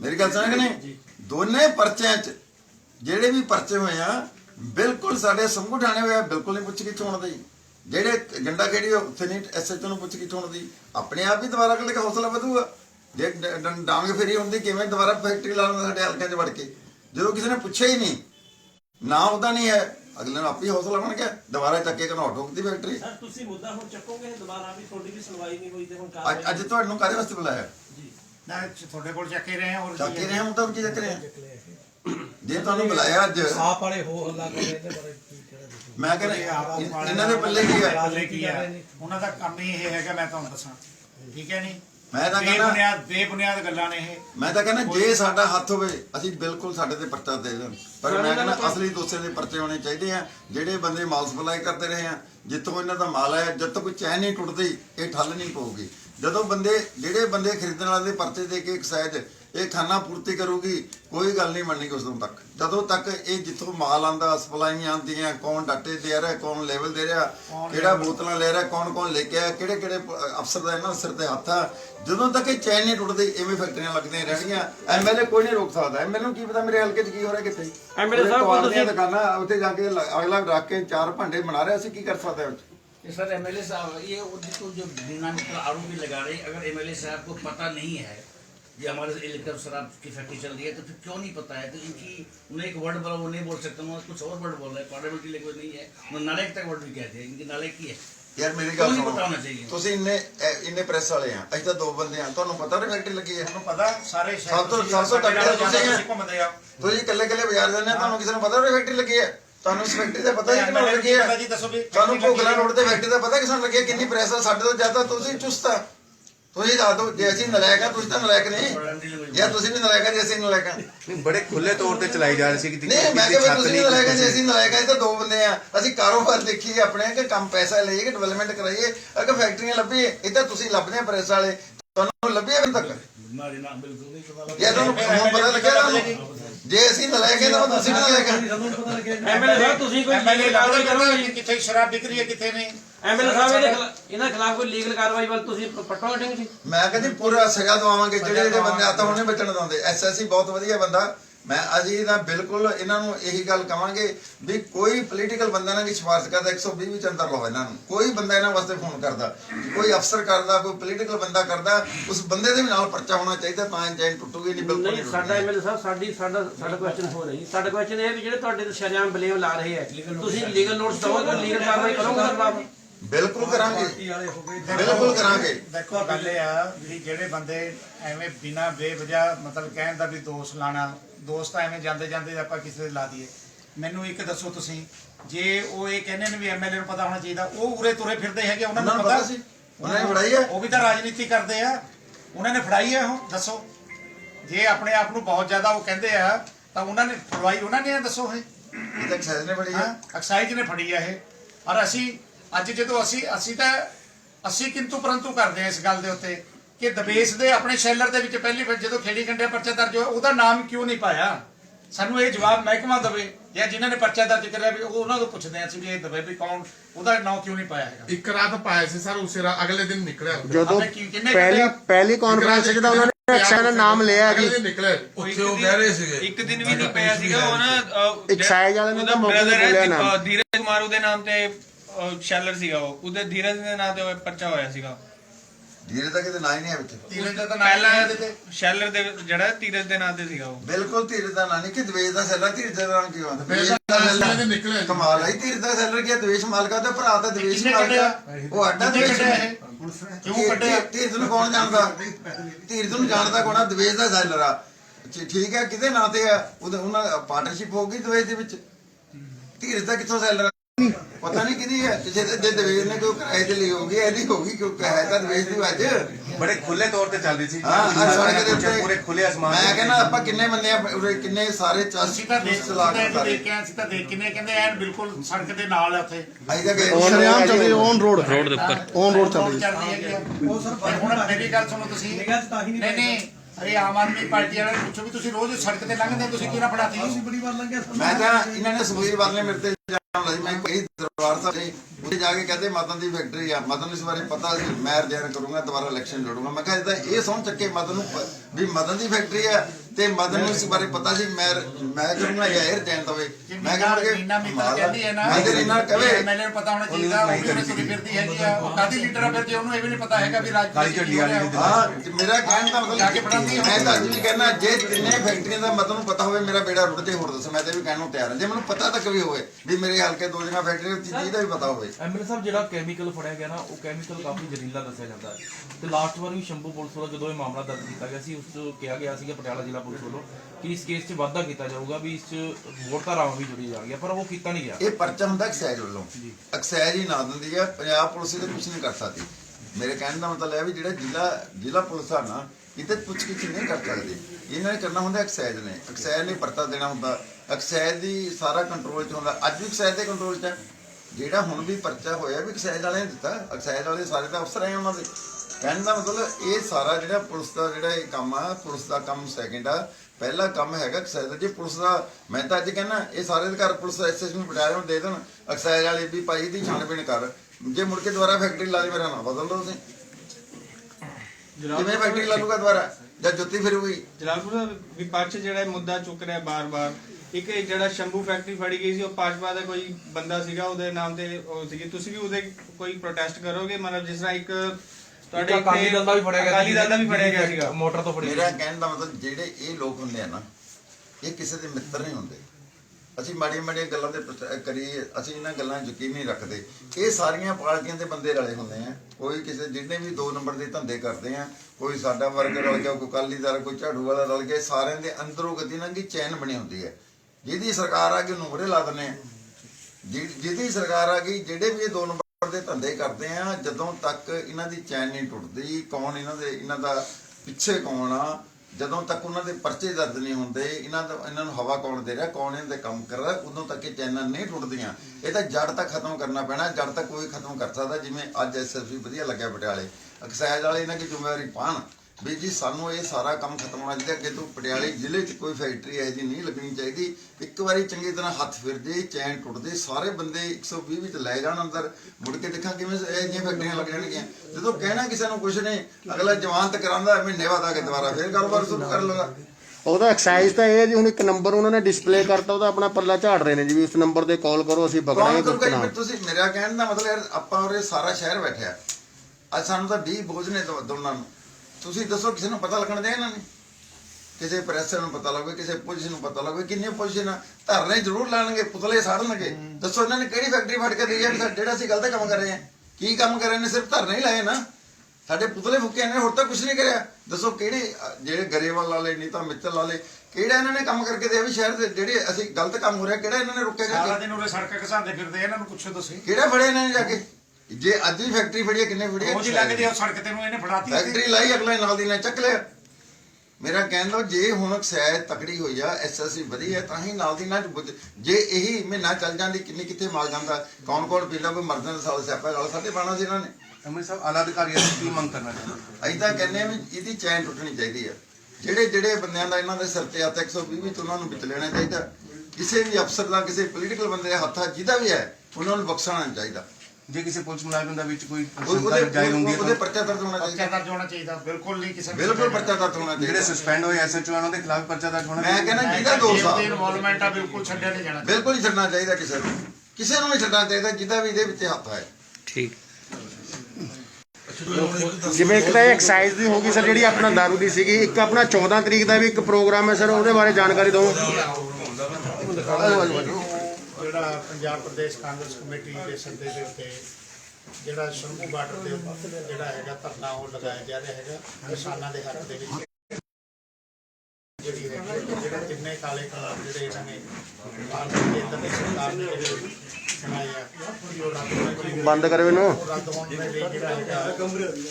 ਮੇਰੀ ਗੱਲ ਸੁਣ ਕਿ ਨਹੀਂ? ਦੋਨੇ ਪਰਚਿਆਂ 'ਚ ਜਿਹੜੇ ਵੀ ਪਰਚੇ ਹੋਏ ਆ ਬਿਲਕੁਲ ਸਾਡੇ ਸੰਭੂ ਠਾਣੇ ਹੋਇਆ ਬਿਲਕੁਲ ਨਹੀਂ ਪੁੱਛ ਕੇ ਚੋਣ ਦੀ। ਜਿਹੜੇ ਗੰਡਾ ਕਿਹੜੀ ਉੱਥੇ ਨਹੀਂ ਐਸਐਚਓ ਨੂੰ ਪੁੱਛ ਕੇ ਚੋਣ ਦੀ। ਆਪਣੇ ਆਪ ਹੀ ਦੁਬਾਰਾ ਕੇ ਹੌਸਲਾ ਵਧੂਗਾ। ਜੇ ਡ- ਡਾਂਗ ਫੇਰੀ ਹੁੰਦੀ ਕਿਵੇਂ ਦੁਬਾਰਾ ਫੈਕਟਰੀ ਲਾ ਲੈਂਦਾ ਸਾਡੇ ਹਲਕੇ 'ਚ ਵੜ ਕੇ? ਜਦੋਂ ਕਿਸੇ ਨੇ ਪੁੱਛਿਆ ਹੀ ਨਹੀਂ ਨਾ ਉਹਦਾ ਨਹੀਂ ਹੈ। ਅਗਲੇ ਨੂੰ ਆਪੇ ਹੀ ਹੌਸਲਾ ਬਣ ਗਿਆ ਦੁਬਾਰਾ ਚੱਕ ਕੇ ਘਨੌਟ ਠੋਕਦੀ ਫੈਕਟਰੀ ਸਰ ਤੁਸੀਂ ਮੁੱਦਾ ਹੁਣ ਚੱਕੋਗੇ ਦੁਬਾਰਾ ਵੀ ਤੁਹਾਡੀ ਵੀ ਸੁਣਵਾਈ ਨਹੀਂ ਹੋਈ ਤੇ ਹੁਣ ਅੱਜ ਕਾਰਵਾਈ ਅੱਜ ਤੁਹਾਨੂੰ ਕਾਹਦੇ ਵਾਸਤੇ ਬੁਲਾਇਆ? ਨਾ ਤੁਹਾਡੇ ਕੋਲ ਚੱਕ ਕੇ ਰਹੇ ਹਾਂ ਔਰ ਚੱਕ ਕੇ ਰਹੇ ਹੁਣ ਤਾਂ ਕੀ ਚੱਕ ਰਹੇ ਜੇ ਤੁਹਾਨੂੰ ਬੁਲਾਇਆ ਅੱਜ ਸਾਪ ਵਾਲੇ ਹੋ ਹੱਲਾ ਕਰ ਰਹੇ ਨੇ ਬਾਰੇ ਕੀ ਕਿਹੜਾ ਦੱਸੋ ਮੈਂ ਕਹਿੰਦਾ ਇਹਨਾਂ ਦੇ ਪੱਲੇ ਕੀ ਹੈ? ਪੱਲੇ ਕੀ ਹੈ? ਉਹਨਾਂ ਦਾ ਕੰਮ ਹੀ ਇਹ ਹੈਗਾ ਮੈਂ ਤੁਹਾਨੂੰ ਦੱਸਾਂ। ਠੀਕ ਹੈ ਨਹੀਂ? ਮੈਂ ਤਾਂ ਕਹਿੰਦਾ- ਬੇਬੁਨਿਆਦ ਬੇਬੁਨਿਆਦ ਗੱਲਾਂ ਨੇ ਇਹ। ਮੈਂ ਤਾਂ ਕਹਿੰਦਾ ਜੇ ਸਾਡਾ ਹੱਥ ਹੋਵੇ ਅਸੀਂ ਬਿਲਕੁਲ ਸਾਡੇ ਤੇ ਪਰਚਾ ਦੇ ਦੇਣ। ਪਰ ਮੈਂ ਕਹਿੰਦਾ ਅਸਲੀ ਦੋਸ਼ੀਆਂ ਦੇ ਪਰਚੇ ਹੋਣੇ ਚਾਹੀਦੇ ਆ ਜਿਹੜੇ ਬੰਦੇ ਮਾਲ ਸਪਲਾਈ ਕਰਦੇ ਰਹੇ ਆ ਜਿੱਥੋਂ ਇਹਨਾਂ ਦਾ ਮਾਲ ਆਇਆ ਜਦ ਤੱਕ ਕੋਈ ਚੈਨ ਨਹੀਂ ਟੁੱਟਦੀ ਇਹ ਠੱਲ ਨਹੀਂ ਪਊਗੀ। ਜਦੋਂ ਬੰਦੇ ਜਿਹੜੇ ਬੰਦੇ ਖਰੀਦਣ ਵਾਲੇ ਦੇ ਪਰਚੇ ਦੇ ਕੇ ਐਕਸਾਈਜ਼ ਇਹ ਖਾਨਾ ਪੂਰਤੀ ਕਰੂਗੀ ਕੋਈ ਗੱਲ ਨਹੀਂ ਬਣਨੀ ਉਸ ਤੋਂ ਤੱਕ ਜਦੋਂ ਤੱਕ ਇਹ ਜਿੱਥੋਂ ਮਾਲ ਆਂਦਾ ਸਪਲਾਈਆਂ ਆਉਂਦੀਆਂ ਕੌਣ ਡਾਟੇ ਦੇ ਰਿਹਾ ਕੌਣ ਲੈਵਲ ਦੇ ਰਿਹਾ ਕਿਹੜਾ ਬੋਤਲਾਂ ਲੈ ਰਿਹਾ ਕੌਣ ਕੌਣ ਲੈ ਕੇ ਆਇਆ ਕਿਹੜੇ ਕਿਹੜੇ ਪ- ਅਫਸਰ ਦਾ ਇਹਨਾਂ ਦੇ ਸਿਰ ਤੇ ਹੱਥ ਆ ਜਦੋਂ ਤੱਕ ਇਹ ਚੈਨ ਨਹੀਂ ਟੁੱਟਦੀ ਐਵੇਂ ਫੈਕਟਰੀਆਂ ਲੱਗਦੀਆਂ ਰਹਿਣਗੀਆਂ ਐਮਐਲਏ ਕੋਈ ਨਹੀਂ ਰੋਕ ਸਕਦਾ ਐਮਐਲਏ ਨੂੰ ਕੀ ਪਤਾ ਮੇਰੇ ਹਲਕੇ 'ਚ ਕੀ ਹੋ ਰਿਹਾ ਕਿੱਥੇ MLA ਸਾਹਿਬ ਕੋਲ ਤੁਸੀਂ- ਦੁਕਾਨਾਂ ਉੱਥੇ ਜਾ ਕੇ ਲ- ਅਗਲਾ ਰੱਖ ਕੇ ਚਾਰ ਭਾਂਡੇ ਬਣਾ ਰਿਹਾ ਅਸੀਂ ਕੀ ਕਰ ਸਕਦੇ ਹਾਂ ਉਹ 'ਚ? कि सर एमएलए साहब ये उनको जो दिनांक पर आरोप भी लगा रहे हैं, अगर एमएलए साहब को पता नहीं है ये हमारे इलेक्ट्रल शराब की फैक्ट्री चल रही है तो फिर क्यों नहीं पता है तो इनकी उन्हें एक वर्ड बोला वो नहीं बोल सकते उन्होंने कुछ और वर्ड बोल रहे हैं पार्लियामेंट्री लैंग्वेज नहीं है उन्होंने नालायक तक वर्ड भी कहते हैं इनकी नालायक की है ਯਾਰ ਮੇਰੀ ਗੱਲ ਕੋਈ ਸੁਣੋ ਪਤਾ ਹੋਣਾ ਚਾਹੀਏ। ਤੁਸੀਂ ਇੰਨੇ ਐ- ਇੰਨੇ ਪ੍ਰੈਸ ਵਾਲੇ ਆ ਅਸੀਂ ਤਾਂ ਦੋ ਬੰਦੇ ਆ ਤੁਹਾਨੂੰ ਪਤਾ ਉਹਨੇ ਫੈਕਟਰੀ ਲੱਗੀ ਹੈ ਪਤਾ ਸਾਰੇ ਸ਼ਹਿਰ ਸਭ ਤੋਂ- ਤੁਸੀਂ ਸਭ ਤੋਂ ਸਾਡੇ ਨਾਲ ਤਕੜੇ ਤੁਸੀਂ ਤੁਸੀਂ ਘੁੰਮਦੇ ਆ ਤੁਸੀਂ ਇਕੱਲੇ ਇਕੱਲੇ ਬਾਜ਼ਾਰ ਜਾਂਦੇ ਆ ਤੁਹਾਨੂੰ ਕਿਸੇ ਨੂੰ ਪਤਾ ਉਹਨੇ ਫੈਕਟਰੀ ਲੱਗੀ ਹੈ ਤੁਹਾਨੂੰ ਇਸ ਫੈਕਟਰੀ ਦਾ ਪਤਾ ਹੀ ਕਿ MLA ਲੱਗੀ ਹੈ ਪਤਾ ਜੀ, ਦੱਸੋ ਵੀ ਤੁਹਾਨੂੰ ਫੈਕਟਰੀ ਭੋਗਲਾ ਲੱਗੀ ਰੋਡ ਤੇ ਫੈਕਟਰੀ ਦਾ ਪਤਾ ਕਿਸ ਨੂੰ ਲੱਗੀ ਹੈ ਕਿੰਨੀ ਪ੍ਰੈਸ ਆ ਸਾਡੇ ਤੋਂ ਜ਼ਿਆਦਾ ਤੁਸੀਂ ਚੁਸਤ ਆ ਤੁਸੀਂ ਦੱਸ ਦਿਓ ਜੇ ਅਸੀਂ ਨਲਾਇਕ ਆ ਤੁਸੀਂ ਤਾਂ ਨਲਾਇਕ ਨਹੀਂ। ਜਾਂ ਤੁਸੀਂ ਵੀ ਨਲਾਇਕ ਜੇ ਅਸੀਂ ਨਲਾਇਕ ਆ। ਨਹੀਂ ਬੜੇ ਖੁੱਲੇ ਤੌਰ ਤੇ ਚਲਾਈ ਜਾ ਰਹੀ ਸੀ ਕਿ ਨਹੀਂ ਮੈਂ ਕਿਹਾ ਤੁਸੀਂ ਨਲਾਇਕ ਜੇ ਅਸੀਂ ਨਲਾਇਕ ਆ ਇਹ ਤਾਂ ਦੋ ਬੰਦੇ ਆ। ਅਸੀਂ ਕਾਰੋਬਾਰ ਦੇਖੀਏ ਆਪਣੇ ਕਿ ਕੰਮ ਪੈਸਾ ਲਈਏ ਕਿ ਡਿਵੈਲਪਮੈਂਟ ਕਰਾਈਏ ਅਗਰ ਫੈਕਟਰੀਆਂ ਲੱਭੀਏ ਇਹ ਤਾਂ ਤੁਸੀਂ ਲੱਭਦੇ ਆ ਪ੍ਰੈਸ ਵਾਲੇ। ਤੁਹਾਨੂੰ ਲੱਭਿਆ ਵੀ ਤੱਕ? ਨਾ ਜੀ ਨਾ ਬਿਲਕੁਲ ਨਹੀਂ ਤੁਹਾਨੂੰ ਪਤਾ ਲੱਗਿਆ ਤੁਹਾਨੂੰ? ਜੇ ਅਸੀਂ ਨਲਾਇਕ ਆ ਤਾਂ ਤੁਸੀਂ ਵੀ ਨਲਾਇਕ ਆ ਸਾਨੂੰ ਪਤਾ ਲੱਗਿਆ ਜੀ। ਐਮਐਲਏ ਸਾਹਿਬ ਤੁਸੀਂ ਕੋਈ ਐਮਐਲਏ ਕਾਰਵਾਈ ਕਰੋ ਕਿ ਕਿੱਥੇ ਸ਼ਰਾਬ ਵਿਕ ਰਹੀ ਹੈ ਕਿੱਥੇ ਨਹੀਂ। ਐਮਐਲਏ ਸਾਹਿਬ ਇਹਨਾਂ ਖਿਲਾਫ ਕੋਈ ਲੀਗਲ ਕਾਰਵਾਈ ਵੱਲ ਤੁਸੀਂ ਪਟੋ ਹਟੇਂਗੇ ਜੀ। ਮੈਂ ਕਹਿੰਦੀ ਪੂਰਾ ਸਜ਼ਾ ਦਵਾਵਾਂਗੇ ਜਿਹੜੇ ਜਿਹੜੇ ਬੰਦੇ ਆਤਾ ਹੁਣੇ ਬਚਣ ਦਿੰਦੇ। ਐਸਐਸਸੀ ਬਹੁਤ ਵਧੀਆ ਬੰਦਾ। ਮੈਂ ਅਜੀ ਦਾ ਬਿਲਕੁਲ ਇਹਨਾਂ ਨੂੰ ਇਹੀ ਗੱਲ ਕਵਾਂਗੇ ਵੀ ਕੋਈ ਪੋਲੀਟੀਕਲ ਬੰਦਾ ਇਹਨਾਂ ਦੀ ਸਿਫਾਰਿਸ਼ ਕਰਦਾ 120 ਵਿੱਚ ਅੰਦਰ ਲਓ ਇਹਨਾਂ ਨੂੰ। ਕੋਈ ਬੰਦਾ ਇਹਨਾਂ ਵਾਸਤੇ ਫੋਨ ਕਰਦਾ ਕੋਈ ਅਫਸਰ ਕਰਦਾ ਕੋਈ ਪੋਲੀਟੀਕਲ ਬੰਦਾ ਕਰਦਾ ਉਸ ਬੰਦੇ ਦੇ ਵੀ ਨਾਲ ਪਰਚਾ ਹੋਣਾ ਚਾਹੀਦਾ ਤਾਂ ਇਹ ਚੈਨ ਟੁੱਟੂਗੀ ਨਹੀਂ ਬਿਲਕੁਲ ਨਹੀਂ ਸਾਡਾ ਐਮਐਲਏ ਸਾਹਿਬ ਸਾਡੀ ਸਾਡਾ ਸਾਡਾ ਕੁਐਸਚਨ ਹੋ ਰਹੀ ਸਾਡਾ ਕੁਐਸਚਨ ਇਹ ਵੀ ਜਿਹੜੇ ਤੁਹਾਡੇ ਤੇ ਸ਼ਰਿਆਮ ਬਲੇਮ ਲਾ ਰਹੇ ਹੈ ਤੁਸੀਂ ਲੀਗਲ ਨੋਟਿਸ ਦਵੋਗੇ ਲੀਗਲ ਕਾਰਵਾਈ ਕਰੋਗੇ ਖਿਲਾਫ ਬਿਲਕੁਲ ਕਰਾਂਗੇ। ਬਿਲਕੁਲ ਕਰਾਂਗੇ। ਦੇਖੋ ਗੱਲ ਇਹ ਆ ਵੀ ਜਿਹੜੇ ਬੰਦੇ ਐਵੇਂ ਬਿਨਾ ਬੇਵਜ੍ਹਾ ਮਤਲਬ ਕਹਿਣ ਦਾ ਵੀ ਦੋਸ਼ ਲਾਣਾ ਦੋਸਤ ਐਵੇਂ ਜਾਂਦੇ ਜਾਂਦੇ ਆਪਾਂ ਕਿਸੇ ਦੇ ਲਾ ਦਈਏ। ਮੈਨੂੰ ਇੱਕ ਦੱਸੋ ਤੁਸੀਂ ਜੇ ਉਹ ਇਹ ਕਹਿੰਦੇ ਨੇ ਵੀ ਐਮਐਲਏ ਨੂੰ ਪਤਾ ਹੋਣਾ ਚਾਹੀਦਾ ਉਹ ਉਰੇ ਤੁਰੇ ਫਿਰਦੇ ਹੈਗੇ ਉਹਨਾਂ ਨੂੰ ਪਤਾ? ਸੀ। ਉਹਨਾਂ ਨੇ ਫੜਾਈ ਹੈ। ਉਹ ਵੀ ਤਾਂ ਰਾਜਨੀਤੀ ਕਰਦੇ ਆ। ਉਹਨਾਂ ਨੇ ਫੜਾਈ ਹੈ ਉਹ ਦੱਸੋ। ਜੇ ਆਪਣੇ ਆਪ ਨੂੰ ਬਹੁਤ ਜ਼ਿਆਦਾ ਉਹ ਕਹਿੰਦੇ ਆ ਤਾਂ ਉਹਨਾਂ ਨੇ ਫੜਵਾਈ ਉਹਨਾਂ ਨੇ ਆ, ਦੱਸੋ ਇਹ? ਇਹ ਤਾਂ ਐਕਸਾਈਜ਼ ਨੇ ਫੜੀ ਹਾਂ। ਐਕਸਾਈਜ਼ ਨੇ ਫੜੀ ਆ ਇਹ। ਔਰ ਅਸੀਂ ਅੱਜ ਜਦੋਂ ਅਸੀਂ ਅਸੀਂ ਤਾਂ ਅਸੀਂ ਕਿੰਤੂ ਪਰੰਤੂ ਕਰਦੇ ਆ ਇਸ ਗੱਲ ਦੇ ਉੱਤੇ। ਕਿ ਦਬੇਸ ਦੇ ਆਪਣੇ ਸ਼ੈਲਰ ਦੇ ਵਿੱਚ ਪਹਿਲੀ ਵਾਰ ਜਦੋਂ ਖੇੜੀ ਕੰਡੇ ਪਰਚਾ ਦਰਜ ਹੋਇਆ ਉਹਦਾ ਨਾਮ ਕਿਉਂ ਨਹੀਂ ਪਾਇਆ? ਸਾਨੂੰ ਇਹ ਜਵਾਬ ਮਹਿਕਮਾ ਦਵੇ ਜਾਂ ਜਿਨ੍ਹਾਂ ਨੇ ਪਰਚਾ ਦਰਜ ਕਰਿਆ ਵੀ ਉਹ ਉਹਨਾਂ ਤੋਂ ਪੁੱਛਦੇ ਆ ਅਸੀਂ ਵੀ ਇਹ ਦਵੇ ਵੀ ਕੌਣ ਉਹਦਾ ਨਾਮ ਕਿਉਂ ਨਹੀਂ ਪਾਇਆ ਹੈਗਾ। ਇੱਕ ਰਾਤ ਪਾਇਆ ਸੀ ਸਰ ਉਸੇ ਰਾਤ ਅਗਲੇ ਦਿਨ ਨਿਕਲਿਆ। ਜਦੋਂ ਪਹਿਲੀ? ਪਹਿਲੀ ਕਾਨਫਰੰਸ ਚ ਤਾਂ ਉਹਨਾਂ ਨੇ ਐਕਸ਼ਨ ਦਾ ਨਾਮ ਲਿਆ ਜੀ। ਨਿਕਲਿਆ। ਉੱਥੇ ਉਹ ਕਹਿ ਰਹੇ ਸੀਗੇ। ਇੱਕ ਦਿਨ ਵੀ ਨਹੀਂ ਪਿਆ ਸੀਗਾ ਉਹ ਨਾ ਅਹ, ਐਕਸਾਈਜ਼ ਵਾਲੇ ਨੇ ਉਹਦਾ ਤਾਂ ਮੌਕੇ ਤੇ brother ਹੈ, ਬੋਲਿਆ ਨਾਮ। ਅਹ, ਧੀਰਜ ਕੁਮਾਰ ਉਹਦੇ ਨਾਮ ਤੇ ਅਹ, ਸ਼ੈਲਰ ਸੀਗਾ ਉਹ। ਉਹਦੇ ਧੀਰਜ ਦੇ ਨਾਮ ਤੇ ਪਰਚਾ ਹੋਇਆ ਸੀਗਾ। ਧੀਰੇ ਤਾਂ ਕਿਤੇ ਨਾ ਹੀ ਨਹੀਂ ਹੈ ਵਿੱਚ। ਤੀਰਜ ਦਾ ਤਾਂ ਨਹੀਂ ਆਇਆ ਇਹਦੇ ਤੇ ਸ਼ੈਲਰ ਦੇ ਜਿਹੜਾ ਧੀਰਜ ਦੇ ਨਾਮ ਤੇ ਸੀਗਾ ਉਹ। ਬਿਲਕੁਲ ਧੀਰੇ ਦਾ ਨਾਂ ਨਹੀਂ ਕਿ ਦਵੇਸ਼ ਦਾ ਸੈਲਰ ਧੀਰੇ ਦਾ ਨਾਮ ਕੀ ਹੁੰਦਾ ਦਵੇਸ਼ ਦਾ ਅਗਲੇ ਦਿਨ ਨਿਕਲਿਆ ਜੀ। ਕਮਾਲ ਹੈ ਧੀਰੇ ਦਾ ਸੈਲਰ ਕੀ ਹੈ? ਦਵੇਸ਼ ਮਾਲਕਾ ਦਾ ਭਰਾ ਤਾਂ ਦਵੇਸ਼ ਕਿਹਨੇ ਮਾਲਕਾ ਕੱਢਿਆ? ਉਹ ਅੱਡਾ ਕਿਹਨੇ ਦਵੇਸ਼ ਕੱਢਿਆ ਇਹ? ਕਿਉਂ ਕੱਢਿਆ? ਧੀਰਜ ਨੂੰ ਕੌਣ ਜਾਣਦਾ? ਧੀਰਜ ਨੂੰ ਜਾਣਦਾ ਕੌਣ ਆ? ਦਵੇਸ਼ ਦਾ ਸੈਲਰ ਆ। ਠੀ- ਠੀਕ ਹੈ ਕਿਹਦੇ ਨਾਂ ਤੇ ਆ? ਉਹਦੇ ਉਹਨਾਂ ਪਾਰਟਨਰਸ਼ਿਪ ਹੋਊਗੀ ਦਵੇਸ਼ ਦੇ ਵਿੱਚ। ਧੀਰਜ ਦਾ ਕਿੱਥੋਂ ਸੈਲਰ ਪਤਾ ਨਹੀਂ ਕਿਹਦੀ ਹੈ ਜੇ ਜੇ ਦਵੇਸ਼ ਨੇ ਕੋਈ ਕਿਰਾਏ ਤੇ ਲਈ ਹੋਊਗੀ ਇਹਦੀ ਹੋਊਗੀ ਕਿਉਂ ਹੈ ਤਾਂ ਦਵੇਸ਼ ਦੀ ਅੱਜ ਬੜੇ ਖੁੱਲੇ ਤੌਰ ਤੇ ਚੱਲ ਰਹੀ ਸੀ। ਹਾਂ ਹਰ ਸੜਕ ਦੇ ਉੱਤੇ ਪੂਰੇ ਖੁੱਲੇ ਅਸਮਾਨ ਮੈਂ ਕਹਿੰਦਾ ਆਪਾਂ ਕਿੰਨੇ ਬੰਦੇ ਆ ਉਰੇ ਕਿੰਨੇ ਸਾਰੇ ਚਾਸ ਤਾਂ ਦੇਖ ਚਲਾ ਕੇ ਅਸੀਂ ਦੇਖ ਕੇ ਅਸੀਂ ਤਾਂ ਦੇਖ ਕਿੰਨੇ ਕਹਿੰਦੇ ਐਨ ਬਿਲਕੁਲ ਸੜਕ ਦੇ ਨਾਲ ਆ ਉੱਥੇ। ਅਸੀਂ ਤਾਂ ਗਏ ਸ਼ਰੇਆਮ ਚੱਲ ਰਹੀ ਔਨ ਰੋਡ ਰੋਡ ਦੇ ਉੱਪਰ। ਔਨ ਰੋਡ ਚੱਲਦੀ ਹੈਗੀ ਉਹ ਸਰ ਹੁਣ ਮੇਰੀ ਗੱਲ ਸੁਣੋ ਤੁਸੀਂ। ਤਾਂ ਨਹੀਂ ਨਹੀਂ ਨਹੀਂ ਅਰੇ ਆਮ ਆਦਮੀ ਪਾਰਟੀ ਵਾਲੇ ਨੂੰ ਪੁੱਛੋ ਵੀ ਤੁਸੀਂ ਰੋਜ਼ ਸੜਕ ਤੇ ਲੰਘਦੇ ਹੋ, ਤੁਸੀਂ ਕਿਉਂ ਨਾ ਫੜਾਤੀ? ਅਸੀਂ ਬੜੀ ਵਾਰ ਲੰਘਿਆ ਸਰ ਮੈਂ ਤਾਂ ਇਹਨਾਂ ਨੇ ਸੁਖਬੀਰ ਬਾਦਲ ਨੇ ਮੇਰੇ ਤੇ ਮੈਂ ਕਈ ਦਰਬਾਰ ਸਾਹਿਬ ਉੱਥੇ ਜਾ ਕੇ ਕਹਿੰਦੇ ਮਦਨ ਦੀ ਫੈਕਟਰੀ ਆ। ਮਦਨ ਨੂੰ ਇਸ ਬਾਰੇ ਪਤਾ ਸੀ, ਮੈਂ ਰਿਜ਼ਾਈਨ ਕਰੂੰਗਾ, ਦੁਬਾਰਾ ਇਲੈਕਸ਼ਨ ਲੜੂੰਗਾ। ਮੈਂ ਕਿਹਾ ਇਹਦਾ ਇਹ ਸੌਂ ਚੱਕੇ ਮਦਨ ਨੂੰ ਵੀ ਮਦਨ ਦੀ ਫੈਕਟਰੀ ਆ ਤੇ ਮਦਨ ਨੂੰ ਇਸ ਬਾਰੇ ਪਤਾ ਸੀ ਮੈਂ ਮੈਂ ਕਰੂੰਗਾ ਜਾਂ ਇਹ ਰਿਜ਼ਾਈਨ ਦਵੇ ਮੈਂ ਕਹਾਂਗਾ ਨੀਨਾ ਮਿੱਤਲ ਕਹਿੰਦੀ ਹੈ ਨਾ ਮੈਂ ਤੇ ਨੀਨਾ ਕਵੇ। ਐਮਐਲਏ ਨੂੰ ਪਤਾ ਹੋਣਾ ਚਾਹੀਦਾ ਉਹ ਵੀ ਉਹਨੇ ਫਿਰਦੀ ਹੈਗੀ ਆ ਉਹ ਕਾਦੀ ਲੀਡਰ ਆ ਫਿਰ ਜੇ ਉਹਨੂੰ ਇਹ ਵੀ ਨਹੀਂ ਪਤਾ ਹੈਗਾ ਵੀ ਰਾਜਨੀਤੀ ਝੰਡੀ ਵਾਲੀ ਹਾਂ ਮੇਰਾ ਕਹਿਣ ਦਾ ਮਤਲਬ ਜਾ ਕੇ ਪੜ੍ਹਾਉਂਦੀ ਆ। ਮੈਂ ਤਾਂ ਅੱਜ ਵੀ ਕਹਿਣਾ ਜੇ ਤਿੰਨੇ ਫੈਕਟਰੀਆਂ ਦਾ ਮਤਲਬ ਨੂੰ ਪਤਾ ਹੋਵੇ ਮੇਰਾ ਬੇੜਾ ਰੁੱਟ ਜੇ ਹੋਰ ਦੱਸ ਮੈਂ ਤੇ ਵੀ ਕਹਿਣ ਨੂੰ ਤਿਆਰ ਹਾਂ। ਜੇ ਮੈਨੂੰ ਪਤਾ ਤੱਕ ਵੀ ਹੋਵੇ ਵੀ ਮੇਰੇ ਹਲਕੇ ਦੋ ਜਗ੍ਹਾ ਫੈਕਟਰੀ ਚੀਜ਼ ਦਾ ਵੀ ਪਤਾ ਹੋਵੇ। ਐਮਐਲਏ ਸਾਹਿਬ ਜਿਹੜਾ ਕੈਮੀਕਲ ਫੜਿਆ ਗਿਆ ਨਾ ਉਹ ਕੈਮੀਕਲ ਕਾਫੀ ਜ਼ਹਿਰੀਲਾ ਦੱਸਿਆ ਜਾਂਦਾ ਤੇ ਲਾਸਟ ਵਾਰ ਵੀ ਸ਼ੰਭੂ ਪੁਲਿਸ ਵੱਲੋਂ ਜਦੋਂ ਇਹ ਮਾਮਲਾ ਦਰਜ ਕੀਤਾ ਗਿਆ ਸੀ ਉਸ 'ਚ ਕਿਹਾ ਗਿਆ ਸੀਗਾ ਪਟਿਆਲਾ ਜ਼ਿਲ੍ਹਾ ਪੁਲਿਸ ਵੱਲੋਂ ਕਿ ਇਸ ਕੇਸ 'ਚ ਵਾਧਾ ਕੀਤਾ ਜਾਊਗਾ ਵੀ ਇਸ 'ਚ ਹੋਰ ਧਾਰਾਵਾਂ ਵੀ ਜੁੜੀ ਜਾਣਗੀਆਂ ਪਰ ਉਹ ਕੀਤਾ ਨਹੀਂ ਗਿਆ। ਇਹ ਪਰਚਾ ਹੁੰਦਾ ਐਕਸਾਈਜ਼ ਵੱਲੋਂ। ਐਕਸਾਈਜ਼ ਹੀ ਨਾ ਦਿੰਦੀ ਹੈ ਪੰਜਾਬ ਪੁਲਿਸ ਇਹਦੇ ਕੁਝ ਨਹੀਂ ਕਰ ਸਕਦੀ। ਮੇਰੇ ਕਹਿਣ ਦਾ ਮਤਲਬ ਹੈ ਵੀ ਜਿਹੜਾ ਜ਼ਿਲ੍ਹਾ ਜ਼ਿਲ੍ਹਾ ਪੁਲਿਸ ਆ ਨਾ ਇਹਤੇ ਪੁੱਛ ਗਿੱਛ ਨਹੀਂ ਕਰ ਸਕਦੇ। ਇਹਨਾਂ ਨੇ ਕਰਨਾ ਹੁੰਦਾ ਐਕਸਾਈਜ਼ ਨੇ। ਐਕਸਾਈਜ਼ ਨੇ ਪਰਚਾ ਦੇਣਾ ਹੁੰਦਾ। ਐਕਸਾਈਜ਼ ਦੀ ਸਾਰਾ ਕੰਟਰੋਲ 'ਚ ਹੁੰਦਾ। ਅੱਜ ਵੀ ਐਕਸਾਈਜ਼ ਦੇ ਕੰਟਰੋਲ 'ਚ ਹੈ। ਜਿਹੜਾ ਹੁਣ ਵੀ ਪਰਚਾ ਹੋਇਆ ਵੀ ਐਕਸਾਈਜ਼ ਵਾਲਿਆਂ ਨੇ ਦਿੱਤਾ ਐਕਸਾਈਜ਼ ਵਾਲੇ ਸਾਰੇ ਤਾਂ ਅਫਸਰ ਆਏ ਉਹਨਾਂ ਦੇ। ਕਹਿਣ ਦਾ ਮਤਲਬ ਇਹ ਸਾਰਾ ਜਿਹੜਾ ਪੁਲਿਸ ਦਾ ਜਿਹੜਾ ਇਹ ਕੰਮ ਆ ਪੁਲਿਸ ਦਾ ਕੰਮ ਸੈਕਿੰਡ ਆ। ਪਹਿਲਾ ਕੰਮ ਹੈਗਾ ਐਕਸਾਈਜ਼ ਦਾ। ਜੇ ਪੁਲਿਸ ਦਾ ਮੈਂ ਤਾਂ ਅੱਜ ਕਹਿੰਦਾ ਇਹ ਸਾਰੇ ਅਧਿਕਾਰ ਪੁਲਿਸ ਐਸਐਸ ਨੂੰ ਪਟਿਆਲੇ ਨੂੰ ਦੇ ਦੇਣ ਐਕਸਾਈਜ਼ ਵਾਲੇ ਵੀ ਭਾਈ ਦੀ ਛਾਣਬੀਣ ਕਰ। ਜੇ ਮੁੜ ਕੇ ਦੁਬਾਰਾ ਫੈਕਟਰੀ ਲਾ ਦੇ ਮੇਰਾ ਨਾਮ ਬਦਲ ਦੋ ਤੁਸੀਂ। ਕਿਵੇਂ ਫੈਕਟਰੀ ਲਾ ਲੂਗਾ ਦੁਬਾਰਾ? ਜਾਂ ਜੁੱਤੀ ਫਿਰੂਗੀ? ਜਲਾਲਪੁਰ ਦਾ ਵਿਪਕਸ਼ ਜਿਹੜਾ ਮੁੱਦਾ ਚੁੱਕ ਰਿਹਾ ਬਾਰ-ਬਾਰ। ਇੱਕ ਜਿਹੜਾ ਸ਼ੰਭੂ ਫੈਕਟਰੀ ਫੜੀ ਗਈ ਸੀ ਉਹ ਭਾਜਪਾ ਦਾ ਕੋਈ ਬੰਦਾ ਸੀਗਾ ਉਹਦੇ ਨਾਮ ਤੇ ਉਹ ਸੀਗੀ। ਤੁਸੀਂ ਵੀ ਉਹਦੇ ਕੋਈ ਪ੍ਰੋਟੈਸਟ ਕਰੋਗੇ? ਮਤਲਬ ਜਿਸ ਤਰ੍ਹਾਂ ਇੱਕ ਤੁਹਾਡੇ ਅਕਾਲੀ ਦਲ ਦਾ ਵੀ ਫੜਿਆ ਗਿਆ ਅਕਾਲੀ ਦਲ ਦਾ ਵੀ ਫੜਿਆ ਗਿਆ ਸੀਗਾ। ਮੋਟਰ ਤੋਂ ਫੜਿਆ ਮੇਰਾ ਕਹਿਣ ਦਾ ਮਤਲਬ ਜਿਹੜੇ ਇਹ ਲੋਕ ਹੁੰਦੇ ਆ ਨਾ ਇਹ ਕਿਸੇ ਦੇ ਮਿੱਤਰ ਨਹੀਂ ਹੁੰਦੇ। ਅਸੀਂ ਮਾੜੀਆਂ ਮਾੜੀਆਂ ਗੱਲਾਂ ਦੇ ਕਰੀਏ ਅਸੀਂ ਇਹਨਾਂ ਗੱਲਾਂ ਯਕੀਨ ਨਹੀਂ ਰੱਖਦੇ। ਇਹ ਸਾਰੀਆਂ ਪਾਰਟੀਆਂ ਦੇ ਬੰਦੇ ਰਲੇ ਹੁੰਦੇ ਆ। ਕੋਈ ਕਿਸੇ ਜਿਹਨੇ ਵੀ ਦੋ ਨੰਬਰ ਦੇ ਧੰਦੇ ਕਰਦੇ ਆ ਕੋਈ ਸਾਡਾ ਵਰਗ ਰਲ ਗਿਆ ਕੋਈ ਅਕਾਲੀ ਦਲ ਕੋਈ ਝਾੜੂ ਵਾਲਾ ਰਲ ਗਿਆ ਸਾਰਿਆਂ ਦੇ ਅੰਦਰੋਂ ਗਤੀ ਨਾਲ ਕੀ ਚੈਨ ਬਣੀ ਹੁੰਦੀ ਹੈ ਜਿਹਦੀ ਸਰਕਾਰ ਆ ਗਈ ਉਹਨੂੰ ਮੂਹਰੇ ਲਾ ਦਿੰਦੇ ਆ। ਜਿਹਦੀ ਸਰਕਾਰ ਆ ਗਈ ਜਿਹੜੇ ਵੀ ਇਹ ਦੋ ਨੰਬਰ ਦੇ ਧੰਦੇ ਕਰਦੇ ਆ, ਜਦੋਂ ਤੱਕ ਇਹਨਾਂ ਦੀ ਚੈਨ ਨਹੀਂ ਟੁੱਟਦੀ, ਕੌਣ ਇਹਨਾਂ ਦੇ, ਇਹਨਾਂ ਦਾ ਪਿੱਛੇ ਕੌਣ ਆ, ਜਦੋਂ ਤੱਕ ਉਹਨਾਂ ਦੇ ਪਰਚੇ ਦਰਦ ਨਹੀਂ ਹੁੰਦੇ, ਇਹਨਾਂ ਦਾ, ਇਹਨਾਂ ਨੂੰ ਹਵਾ ਕੌਣ ਦੇ ਰਿਹਾ, ਕੌਣ ਇਹਨਾਂ ਦੇ ਕੰਮ ਕਰ ਰਿਹਾ, ਉਦੋਂ ਤੱਕ ਇਹ ਚੈਨਾਂ ਨਹੀਂ ਟੁੱਟਦੀਆਂ। ਇਹ ਤਾਂ ਜੜ ਤੱਕ ਖਤਮ ਕਰਨਾ ਪੈਣਾ, ਜੜ ਤੱਕ ਕੋਈ ਖਤਮ ਕਰ ਸਕਦਾ, ਜਿਵੇਂ ਅੱਜ ਐਸਐਸਪੀ ਵਧੀਆ ਲੱਗਿਆ ਪਟਿਆਲੇ। ਐਕਸਾਈਜ਼ ਵਾਲੇ ਇਹਨਾਂ ਦੀ ਜ਼ਿੰਮੇਵਾਰੀ ਪਾਣ ਵੀ ਜੀ ਸਾਨੂੰ ਇਹ ਸਾਰਾ ਕੰਮ ਖਤਮ ਹੋਣਾ ਚਾਹੀਦਾ ਅੱਗੇ ਤੋਂ ਪਟਿਆਲੇ ਜ਼ਿਲ੍ਹੇ 'ਚ ਕੋਈ ਫੈਕਟਰੀ ਇਹੋ ਜਿਹੀ ਨਹੀਂ ਲੱਗਣੀ ਚਾਹੀਦੀ। ਇੱਕ ਵਾਰੀ ਚੰਗੀ ਤਰ੍ਹਾਂ ਹੱਥ ਫਿਰ ਜੇ ਚੈਨ ਟੁੱਟਦੇ ਸਾਰੇ ਬੰਦੇ 120 ਵਿੱਚ ਲੈ ਜਾਣ ਅੰਦਰ। ਮੁੜ ਕੇ ਦੇਖਾਂ ਕਿਵੇਂ ਇਹ ਜਿਹੀਆਂ ਫੈਕਟਰੀਆਂ ਲੱਗ ਜਾਣਗੀਆਂ ਜਦੋਂ ਕਹਿਣਾ ਕਿਸੇ ਨੂੰ ਕੁਝ ਨਹੀਂ ਅਗਲਾ ਜਵਾਨ ਤੇ ਕਰਾਂਦਾ ਮਹੀਨੇ ਬਾਅਦ ਆ ਕੇ ਦੁਬਾਰਾ ਫੇਰ ਕਾਰੋਬਾਰ ਸ਼ੁਰੂ ਕਰ ਲਗਾ ਉਹਦਾ ਐਕਸਾਈਜ਼ ਤਾਂ ਇਹ ਹੈ ਜੀ ਹੁਣ ਇੱਕ ਨੰਬਰ ਉਹਨਾਂ ਨੇ ਡਿਸਪਲੇ ਕਰਤਾ ਉਹਦਾ ਆਪਣਾ ਪੱਲਾ ਝਾੜ ਰਹੇ ਨੇ ਜੀ ਵੀ ਉਸ ਨੰਬਰ ਤੇ ਕਾਲ ਕਰੋ ਅਸੀਂ ਜੀ? ਕਿਤਨਾ ਫਿਰ ਤੁਸੀਂ ਮੇਰਾ ਕਹਿਣ ਦਾ ਮਤਲਬ ਆਪਾਂ ਉਰੇ ਸਾਰਾ ਸ਼ਹਿਰ ਬੈਠਿਆ। ਅੱਜ ਸਾਨੂੰ ਤਾਂ 20 ਬੋਝ ਨੇ ਦੋਨਾਂ ਨੂੰ। ਤੁਸੀਂ ਦੱਸੋ ਕਿਸੇ ਨੂੰ ਪਤਾ ਲੱਗਣ ਦੇ ਇਹਨਾਂ ਨੇ? ਕਿਸੇ ਪ੍ਰੈਸ ਨੂੰ ਪਤਾ ਲੱਗੇ ਕਿਸੇ ਪੁਲਿਸ ਨੂੰ ਪਤਾ ਲੱਗੇ ਕਿੰਨੇ ਪੁਲਿਸ ਧਰਨੇ ਜ਼ਰੂਰ ਲਾਣਗੇ ਪੁਤਲੇ ਸਾੜਨਗੇ। ਦੱਸੋ ਇਹਨਾਂ ਨੇ ਕਿਹੜੀ ਫੈਕਟਰੀ ਫੜ ਕੇ ਦੇਈ ਹੈ ਜਿਹੜਾ ਅਸੀਂ ਗਲਤ ਕੰਮ ਕਰ ਰਹੇ ਹਾਂ? ਕੀ ਕੰਮ ਕਰ ਰਹੇ ਨੇ? ਸਿਰਫ ਧਰਨੇ ਹੀ ਲਾਏ ਨਾ। ਸਾਡੇ ਪੁਤਲੇ ਫੁੱਕੇ ਨੇ ਹੋਰ ਤਾਂ ਕੁਝ ਨਹੀਂ ਕਰਿਆ। ਦੱਸੋ ਕਿਹੜੇ ਜਿਹੜੇ ਗਰੇਵਾਲ ਵਾਲੇ ਨੀਤਾ ਮਿੱਤਲ ਵਾਲੇ ਕਿਹੜਾ ਇਹਨਾਂ ਨੇ ਕੰਮ ਕਰਕੇ ਦੇ ਵੀ ਸ਼ਹਿਰ ਦੇ ਜਿਹੜੇ ਅਸੀਂ ਗਲਤ ਕੰਮ ਹੋ ਰਿਹਾ ਕਿਹੜਾ ਇਹਨਾਂ ਨੇ ਰੋਕਿਆ ਜਾ ਸਾਰਾ ਕੇ ਦਿਨ ਉਹਦੇ ਸੜਕਾਂ ਘਸਾਉਂਦੇ ਫਿਰਦੇ ਇਹਨਾਂ ਨੂੰ ਪੁੱਛੋ ਤੁਸੀਂ। ਕਿਹੜਾ ਫੜਿਆ ਇਹਨਾਂ ਨੇ ਜਾ ਕੇ? ਜੇ ਅੱਜ ਹੀ ਫੈਕਟਰੀ ਫੜੀ ਕਿੰਨੇ ਫੜੀ ਹੈ? ਰੋਜ਼ ਹੀ ਲੱਗਦੇ ਆ ਸੜਕ ਤੇ ਨੂੰ ਇਹਨੇ ਫੜਾਤੀ। ਫੈਕਟਰੀ ਲਾਈ ਅਗਲੇ ਨਾਲ ਦੀ ਨੇ ਚੱਕ ਲਿਆ। ਮੇਰਾ ਕਹਿਣ ਦਾ ਜੇ ਹੁਣ ਸੈਦ ਤਕੜੀ ਹੋਈ ਆ ਐਸਐਸਸੀ ਵਧੀ ਹੈ ਤਾਂ ਹੀ ਨਾਲ ਦੀ ਨਾਲ ਜੇ ਇਹੀ ਮਹੀਨਾ ਚੱਲ ਜਾਂਦੀ ਕਿੰਨੀ ਕਿੱਥੇ ਮਾਲ ਜਾਂਦਾ ਕੌਣ ਕੌਣ ਪੀਂਦਾ ਕੋਈ ਮਰਦਾਂ ਦਾ ਸਾਲ ਸਿਆਪਾ ਗੱਲ ਸਾਡੇ ਪਾਣਾ ਸੀ ਇਹਨਾਂ ਨੇ। ਅਮਰ ਸਾਹਿਬ ਆਲਾ ਅਧਿਕਾਰੀਆਂ ਨੂੰ ਕੀ ਮੰਗ ਕਰਨਾ ਚਾਹੁੰਦੇ ਅਸੀਂ ਤਾਂ ਕਹਿੰਦੇ ਆ ਵੀ ਇਹਦੀ ਚੈਨ ਟੁੱਟਣੀ ਚਾਹੀਦੀ ਆ। ਜਿਹੜੇ ਜਿਹੜੇ ਬੰਦਿਆਂ ਦਾ ਇਹਨਾਂ ਦੇ ਸਿਰ ਤੇ ਹੱਥ 120 ਵਿੱਚ ਉਹਨਾਂ ਨੂੰ ਵਿੱਚ ਲੈਣਾ ਚਾਹੀਦਾ। ਕਿਸੇ ਵੀ ਅਫਸਰ ਦਾ ਕਿਸੇ ਪੋਲੀਟੀਕਲ ਬੰਦੇ ਦੇ ਹੱਥ ਜਿਹਦਾ ਵੀ ਹੈ ਉਹਨਾਂ ਨੂੰ ਬਖਸ਼ਣਾ ਚਾਹੀਦਾ। ਜੇ ਕਿਸੇ ਪੁਲਿਸ ਮੁਲਾਜ਼ਮ ਦਾ ਵਿੱਚ ਕੋਈ ਸ਼ੰਕਾ ਜਾਇਰ ਹੁੰਦੀ ਹੈ ਉਹਦੇ ਪਰਚਾ ਦਰਜ ਹੋਣਾ ਪਰਚਾ ਚਾਹੀਦਾ ਦਰਜ ਹੋਣਾ ਚਾਹੀਦਾ। ਬਿਲਕੁਲ ਨਹੀਂ ਕਿਸੇ ਬਿਲਕੁਲ ਪਰਚਾ ਦਰਜ ਹੋਣਾ ਜਿਹੜੇ ਚਾਹੀਦਾ। ਸਸਪੈਂਡ ਹੋਏ ਐਸਐਚਓ ਉਹਨਾਂ ਦੇ ਖਿਲਾਫ ਪਰਚਾ ਦਰਜ ਹੋਣਾ ਮੈਂ ਚਾਹੀਦਾ। ਕਹਿੰਦਾ ਜਿਹਦਾ ਦੋਸ਼ ਆ ਇਨਵੋਲਵਮੈਂਟ ਆ ਬਿਲਕੁਲ ਛੱਡਿਆ ਨਹੀਂ ਜਾਣਾ ਬਿਲਕੁਲ ਹੀ ਛੱਡਣਾ ਚਾਹੀਦਾ ਕਿਸੇ ਨੂੰ। ਕਿਸੇ ਨੂੰ ਨਹੀਂ ਛੱਡਣਾ ਚਾਹੀਦਾ ਜਿਹਦਾ ਵੀ ਇਹਦੇ ਵਿੱਚ ਹੱਥ ਹੈ। ਜਿਵੇਂ ਇੱਕ ਤਾਂ ਐਕਸਾਈਜ਼ ਦੀ ਹੋ ਗਈ ਸਰ ਜਿਹੜੀ ਆਪਣਾ ਦਾਰੂ ਦੀ ਸੀਗੀ ਇੱਕ ਆਪਣਾ 14 ਤਰੀਕ ਦਾ ਵੀ ਇੱਕ ਪ੍ਰੋਗਰਾਮ ਹੈ ਸਰ ਉਹਦੇ ਬਾਰੇ ਜਾਣਕਾਰੀ ਦਿਓ ਜਿਹੜਾ ਪੰਜਾਬ ਪ੍ਰਦੇਸ਼ ਕਾਂਗਰਸ ਕਮੇਟੀ ਦੇ ਸੱਦੇ ਦੇ ਉੱਤੇ ਜਿਹੜਾ ਸ਼ੰਭੂ ਬਾਰਡਰ ਦੇ ਉੱਤੇ ਜਿਹੜਾ ਹੈਗਾ ਧਰਨਾ ਉਹ ਲਗਾਇਆ ਜਾ ਰਿਹਾ ਹੈਗਾ, ਕਿਸਾਨਾਂ ਦੇ ਹੱਕ ਦੇ ਵਿੱਚ। ਜਿਹੜੀ ਹੈ ਜਿਹੜੇ ਤਿੰਨੇ ਕਾਲੇ ਕਾਨੂੰਨ ਜਿਹੜੇ ਇਹਨਾਂ ਨੇ ਭਾਰਤ ਦੇ ਅੰਦਰ ਦੀ ਸਰਕਾਰ ਨੇ ਬੰਦ ਕਰੋ ਇਹਨੂੰ ਉਹ ਰੱਦ ਹੋਣ ਦੇ ਲਈ ਜਿਹੜਾ ਹੈਗਾ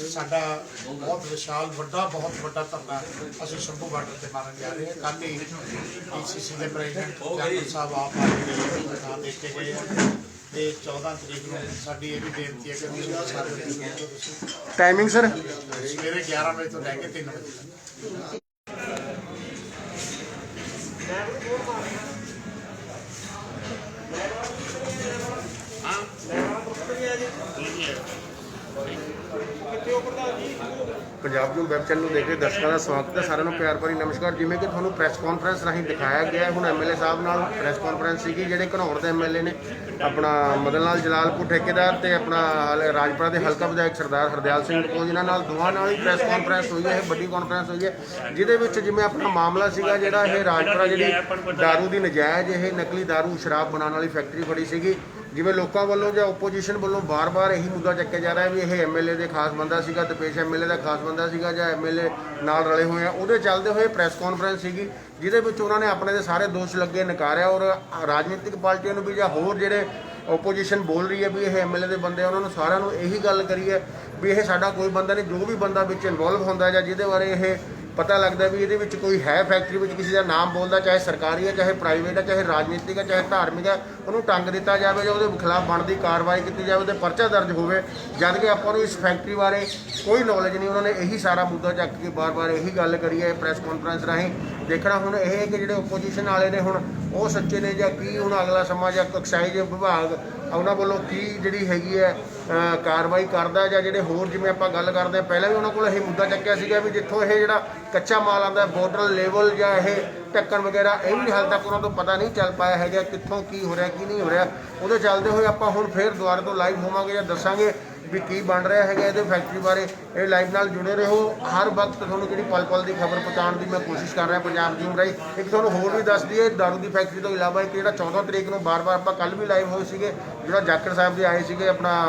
ਸਾਡਾ ਬਹੁਤ ਵਿਸ਼ਾਲ ਵੱਡਾ ਬਹੁਤ ਵੱਡਾ ਧਰਨਾ ਅਸੀਂ ਸ਼ੰਭੂ ਬਾਰਡਰ ਤੇ ਮਾਰਨ ਜਾ ਰਹੇ ਹਾਂ। ਕੱਲ੍ਹ ਹੀ ਈਸੀਸੀ ਦੇ ਪ੍ਰੈਜ਼ੀਡੈਂਟ ਜਨਰਲ ਸਾਹਿਬ ਆਪ ਆ ਕੇ ਦਿਖਾ ਦੇ ਕੇ ਗਏ ਆ। ਤੇ 14 ਤਰੀਕ ਨੂੰ ਸਾਡੀ ਇਹ ਵੀ ਬੇਨਤੀ ਹੈ ਕਿ ਤੁਸੀਂ ਸਾਰੇ ਟਾਈਮਿੰਗ ਸਰ ਸਵੇਰੇ 11 ਵਜੇ ਤੋਂ ਲੈ ਕੇ 3 ਵਜੇ ਤੱਕ। ਪੰਜਾਬ ਜੂਮ ਵੈਬ ਚੈਨਲ ਨੂੰ ਦੇਖ ਰਹੇ ਦਰਸ਼ਕਾਂ ਦਾ ਸਵਾਗਤ ਹੈ। ਸਾਰਿਆਂ ਨੂੰ ਪਿਆਰ ਭਰੀ ਨਮਸਕਾਰ। ਜਿਵੇਂ ਕਿ ਤੁਹਾਨੂੰ ਪ੍ਰੈਸ ਕਾਨਫਰੰਸ ਰਾਹੀਂ ਦਿਖਾਇਆ ਗਿਆ ਹੁਣ ਐਮਐਲਏ ਸਾਹਿਬ ਨਾਲ ਪ੍ਰੈਸ ਕਾਨਫਰੰਸ ਸੀਗੀ, ਜਿਹੜੇ ਘਨੌਰ ਦੇ ਐਮਐਲਏ ਨੇ। ਆਪਣਾ ਮਦਨ ਲਾਲ ਜਲਾਲਪੁਰ ਠੇਕੇਦਾਰ ਤੇ ਆਪਣਾ ਰਾਜਪੁਰਾ ਦੇ ਹਲਕਾ ਵਿਧਾਇਕ ਸਰਦਾਰ ਹਰਦਿਆਲ ਸਿੰਘ ਕੋਲ, ਜਿਨ੍ਹਾਂ ਨਾਲ ਦੋਹਾਂ ਨਾਲ ਹੀ ਪ੍ਰੈਸ ਕਾਨਫਰੰਸ ਹੋਈ ਹੈ। ਇਹ ਵੱਡੀ ਕਾਨਫਰੰਸ ਹੋਈ ਹੈ, ਜਿਹਦੇ ਵਿੱਚ ਜਿਵੇਂ ਆਪਣਾ ਮਾਮਲਾ ਸੀਗਾ, ਜਿਹੜਾ ਇਹ ਰਾਜਪੁਰਾ ਜਿਹੜੀ ਦਾਰੂ ਦੀ ਨਜਾਇਜ਼, ਇਹ ਨਕਲੀ ਦਾਰੂ ਸ਼ਰਾਬ ਬਣਾਉਣ ਵਾਲੀ ਫੈਕਟਰੀ ਫੜੀ ਸੀਗੀ। ਜਿਵੇਂ ਲੋਕਾਂ ਵੱਲੋਂ ਜਾਂ ਆਪੋਜੀਸ਼ਨ ਵੱਲੋਂ ਬਾਰ-ਬਾਰ ਇਹੀ ਮੁੱਦਾ ਚੱਕਿਆ ਜਾ ਰਿਹਾ ਵੀ ਇਹ ਐਮਐਲਏ ਦੇ ਖਾਸ ਬੰਦਾ ਸੀਗਾ ਦਪੇਸ਼ ਐਮਐਲਏ ਦਾ ਖਾਸ ਬੰਦਾ ਸੀਗਾ ਜਾਂ ਐਮਐਲਏ ਨਾਲ ਰਲੇ ਹੋਏ ਆ ਉਹਦੇ ਚੱਲਦੇ ਹੋਏ ਪ੍ਰੈਸ ਕਾਨਫਰੰਸ ਸੀਗੀ ਜਿਹਦੇ ਵਿੱਚ ਉਹਨਾਂ ਨੇ ਆਪਣੇ ਦੇ ਸਾਰੇ ਦੋਸ਼ ਲੱਗੇ ਨਕਾਰਿਆ ਔਰ ਰਾਜਨੀਤਿਕ ਪਾਰਟੀਆਂ ਨੂੰ ਵੀ ਜਾਂ ਹੋਰ ਜਿਹੜੇ ਆਪੋਜੀਸ਼ਨ ਬੋਲ ਰਹੀ ਹੈ ਵੀ ਇਹ ਐਮਐਲਏ ਦੇ ਬੰਦੇ ਆ, ਉਹਨਾਂ ਨੂੰ ਸਾਰਿਆਂ ਨੂੰ ਇਹੀ ਗੱਲ ਕਰੀ ਹੈ ਵੀ ਇਹ ਸਾਡਾ ਕੋਈ ਬੰਦਾ ਨਹੀਂ ਜੋ ਵੀ ਬੰਦਾ ਵਿੱਚ ਇਨਵੋਲਵ ਹੁੰਦਾ ਜਾਂ ਜਿਹਦੇ ਬਾਰੇ ਇਹ ਪਤਾ ਲੱਗਦਾ ਵੀ ਇਹਦੇ ਵਿੱਚ ਕੋਈ ਹੈ ਫੈਕਟਰੀ ਵਿੱਚ ਕਿਸੇ ਦਾ ਨਾਮ ਬੋਲਦਾ, ਚਾਹੇ ਸਰਕਾਰੀ ਹੈ, ਚਾਹੇ ਪ੍ਰਾਈਵੇਟ ਹੈ, ਚਾਹੇ ਰਾਜਨੀਤਿਕ ਹੈ, ਚਾਹੇ ਧਾਰਮਿਕ ਹੈ, ਉਹਨੂੰ ਟੰਗ ਦਿੱਤਾ ਜਾਵੇ ਜਾਂ ਉਹਦੇ ਖਿਲਾਫ ਬਣਦੀ ਕਾਰਵਾਈ ਕੀਤੀ ਜਾਵੇ, ਉਹਦੇ ਪਰਚਾ ਦਰਜ ਹੋਵੇ, ਜਦ ਕਿ ਆਪਾਂ ਨੂੰ ਇਸ ਫੈਕਟਰੀ ਬਾਰੇ ਕੋਈ ਨੌਲੇਜ ਨਹੀਂ, ਉਹਨਾਂ ਨੇ ਇਹੀ ਸਾਰਾ ਮੁੱਦਾ ਚੱਕ ਕੇ ਬਾਰ-ਬਾਰ ਇਹੀ ਗੱਲ ਕਰੀ ਹੈ ਪ੍ਰੈਸ ਕਾਨਫਰੰਸ ਰਾਹੀਂ। ਦੇਖਣਾ ਹੁਣ ਇਹ ਕਿ ਜਿਹੜੇ ਓਪੋਜੀਸ਼ਨ ਵਾਲੇ ਨੇ ਹੁਣ ਉਹ ਸੱਚੇ ਨੇ ਜਾਂ ਕੀ ਹੁਣ ਅਗਲਾ ਸਮਾਂ ਜਾਂ ਐਕਸਾਈਜ਼ ਵਿਭਾਗ ਉਹਨਾਂ ਵੱਲੋਂ ਕੀ ਜਿਹੜੀ ਹੈਗੀ ਹੈ ਕਾਰਵਾਈ ਕਰਦਾ ਜਾਂ ਜਿਹੜੇ ਹੋਰ ਜਿਵੇਂ ਆਪਾਂ ਗੱਲ ਕਰਦੇ ਹਾਂ, ਪਹਿਲਾਂ ਵੀ ਉਹਨਾਂ ਕੋਲ ਇਹ ਮੁੱਦਾ ਚੱਕਿਆ ਸੀਗਾ ਵੀ ਜਿੱਥੋਂ ਇਹ ਜਿਹੜਾ ਕੱਚਾ ਮਾਲ ਆਉਂਦਾ ਬਾਰਡਰ ਲੈਵਲ ਜਾਂ ਇਹ ਢੱਕਣ ਵਗੈਰਾ, ਇਹ ਵੀ ਹਾਲ ਤੱਕ ਉਹਨਾਂ ਤੋਂ ਪਤਾ ਨਹੀਂ ਚੱਲ ਪਾਇਆ ਹੈਗਾ ਕਿੱਥੋਂ ਕੀ ਹੋ ਰਿਹਾ, ਕੀ ਨਹੀਂ ਹੋ ਰਿਹਾ। ਉਹਦੇ ਚੱਲਦੇ ਹੋਏ ਆਪਾਂ ਹੁਣ ਫੇਰ ਦੁਬਾਰਾ ਤੋਂ ਲਾਈਵ ਹੋਵਾਂਗੇ ਜਾਂ ਦੱਸਾਂਗੇ ਵੀ ਕੀ ਬਣ ਰਿਹਾ ਹੈਗਾ ਇਹਦੇ ਫੈਕਟਰੀ ਬਾਰੇ, ਇਹ ਲਾਈਵ ਨਾਲ ਜੁੜੇ ਰਹੋ। ਹਰ ਵਕਤ ਤੁਹਾਨੂੰ ਜਿਹੜੀ ਪਲ ਪਲ ਦੀ ਖਬਰ ਪਹੁੰਚਾਉਣ ਦੀ ਮੈਂ ਕੋਸ਼ਿਸ਼ ਕਰ ਰਿਹਾ ਪੰਜਾਬ ਜੂਮ ਰਾਹੀਂ। ਇੱਕ ਤੁਹਾਨੂੰ ਹੋਰ ਵੀ ਦੱਸ ਦਈਏ, ਦਾਰੂ ਦੀ ਫੈਕਟਰੀ ਤੋਂ ਇਲਾਵਾ ਇੱਕ ਜਿਹੜਾ 14 ਤਰੀਕ ਨੂੰ ਬਾਰ-ਬਾਰ ਆਪਾਂ ਕੱਲ ਵੀ ਲਾਈਵ ਹੋਏ ਸੀਗੇ, ਜਿਹੜਾ ਜਾਖੜ ਸਾਹਿਬ ਦੇ ਆਏ ਸੀਗੇ ਆਪਣਾ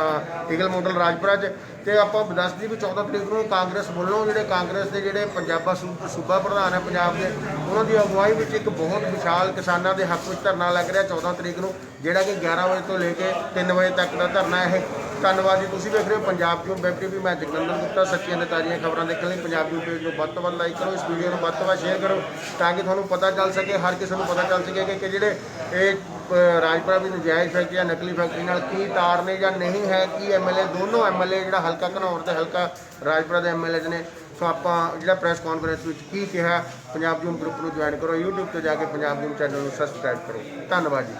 ਈਗਲ ਮੋਡਲ ਰਾਜਪੁਰਾ 'ਚ। ਤੇ ਆਪਾਂ ਦੱਸਦੀ ਵੀ 14 ਤਰੀਕ ਨੂੰ ਕਾਂਗਰਸ ਵੱਲੋਂ ਜਿਹੜੇ ਕਾਂਗਰਸ ਦੇ ਜਿਹੜੇ ਪੰਜਾਬਾ ਸੂ- ਸੂਬਾ ਪ੍ਰਧਾਨ ਹੈ ਪੰਜਾਬ ਦੇ, ਉਹਨਾਂ ਦੀ ਅਗਵਾਈ ਵਿੱਚ ਇੱਕ ਬਹੁਤ ਵਿਸ਼ਾਲ ਕਿਸਾਨਾਂ ਦੇ ਹੱਕ ਵਿੱਚ ਧਰਨਾ ਲੱਗ ਰਿਹਾ 14 ਤਰੀਕ ਨੂੰ, ਜਿਹੜਾ ਕਿ 11 ਵਜੇ ਤੋਂ ਲੈ ਕੇ 3 ਵਜੇ ਤੱਕ ਦਾ ਧਰਨਾ ਹੈ ਇਹ। ਧੰਨਵਾਦ ਜੀ। ਤੁਸੀਂ ਵੇਖ ਰਹੇ ਹੋ ਪੰਜਾਬ ਕਿਉਂ ਵੈਬ ਟੀਵੀ ਮੈਂ ਜਗਨੰਦਨ ਗੁਪਤਾ, ਸੱਚੀਆਂ ਤੇ ਤਾਜ਼ੀਆਂ ਖਬਰਾਂ ਦੇਖਣ ਲਈ ਪੰਜਾਬ ਨਿਊਜ਼ ਪੇਜ ਨੂੰ ਵੱਧ ਤੋਂ ਵੱਧ ਲਾਈਕ ਕਰੋ, ਇਸ ਵੀਡੀਓ ਨੂੰ ਵੱਧ ਤੋਂ ਵੱਧ ਸ਼ੇਅਰ ਕਰੋ, ਤਾਂ ਕਿ ਤੁਹਾਨੂੰ ਪਤਾ ਚੱਲ ਸਕੇ, ਹਰ ਕਿਸੇ ਨੂੰ ਪਤਾ ਚੱਲ ਸਕੇ ਕਿ- ਕਿ ਜਿਹੜੇ ਇਹ ਰਾਜਪੁਰਾ ਵੀ ਨਜਾਇਜ਼ ਫੈਕਟਰੀ ਜਾਂ ਨਕਲੀ ਫੈਕਟਰੀ ਨਾਲ ਕੀ ਤਾਰ ਨੇ ਜਾਂ ਨਹੀਂ ਹੈ, ਕੀ ਐਮਐਲਏ ਦੋਨੋਂ ਐਮਐਲਏ ਜਿਹੜਾ ਹਲਕਾ ਘਨੌਰ ਤੇ ਹਲਕਾ ਰਾਜਪੁਰਾ ਦੇ ਐਮਐਲਏ ਨੇ। ਸੋ ਆਪਾਂ ਜਿਹੜਾ ਪ੍ਰੈਸ ਕਾਨਫਰੰਸ ਵਿੱਚ ਕੀ ਕਿਹਾ, ਪੰਜਾਬ ਜੂਮ ਗਰੁੱਪ ਨੂੰ ਜੁਆਇਨ ਕਰੋ, YouTube ਤੇ ਜਾ ਕੇ ਪੰਜਾਬ ਜੂਮ ਚੈਨਲ ਨੂੰ ਸਬਸਕ੍ਰਾਈਬ ਕਰੋ। ਧੰਨਵਾਦ ਜੀ।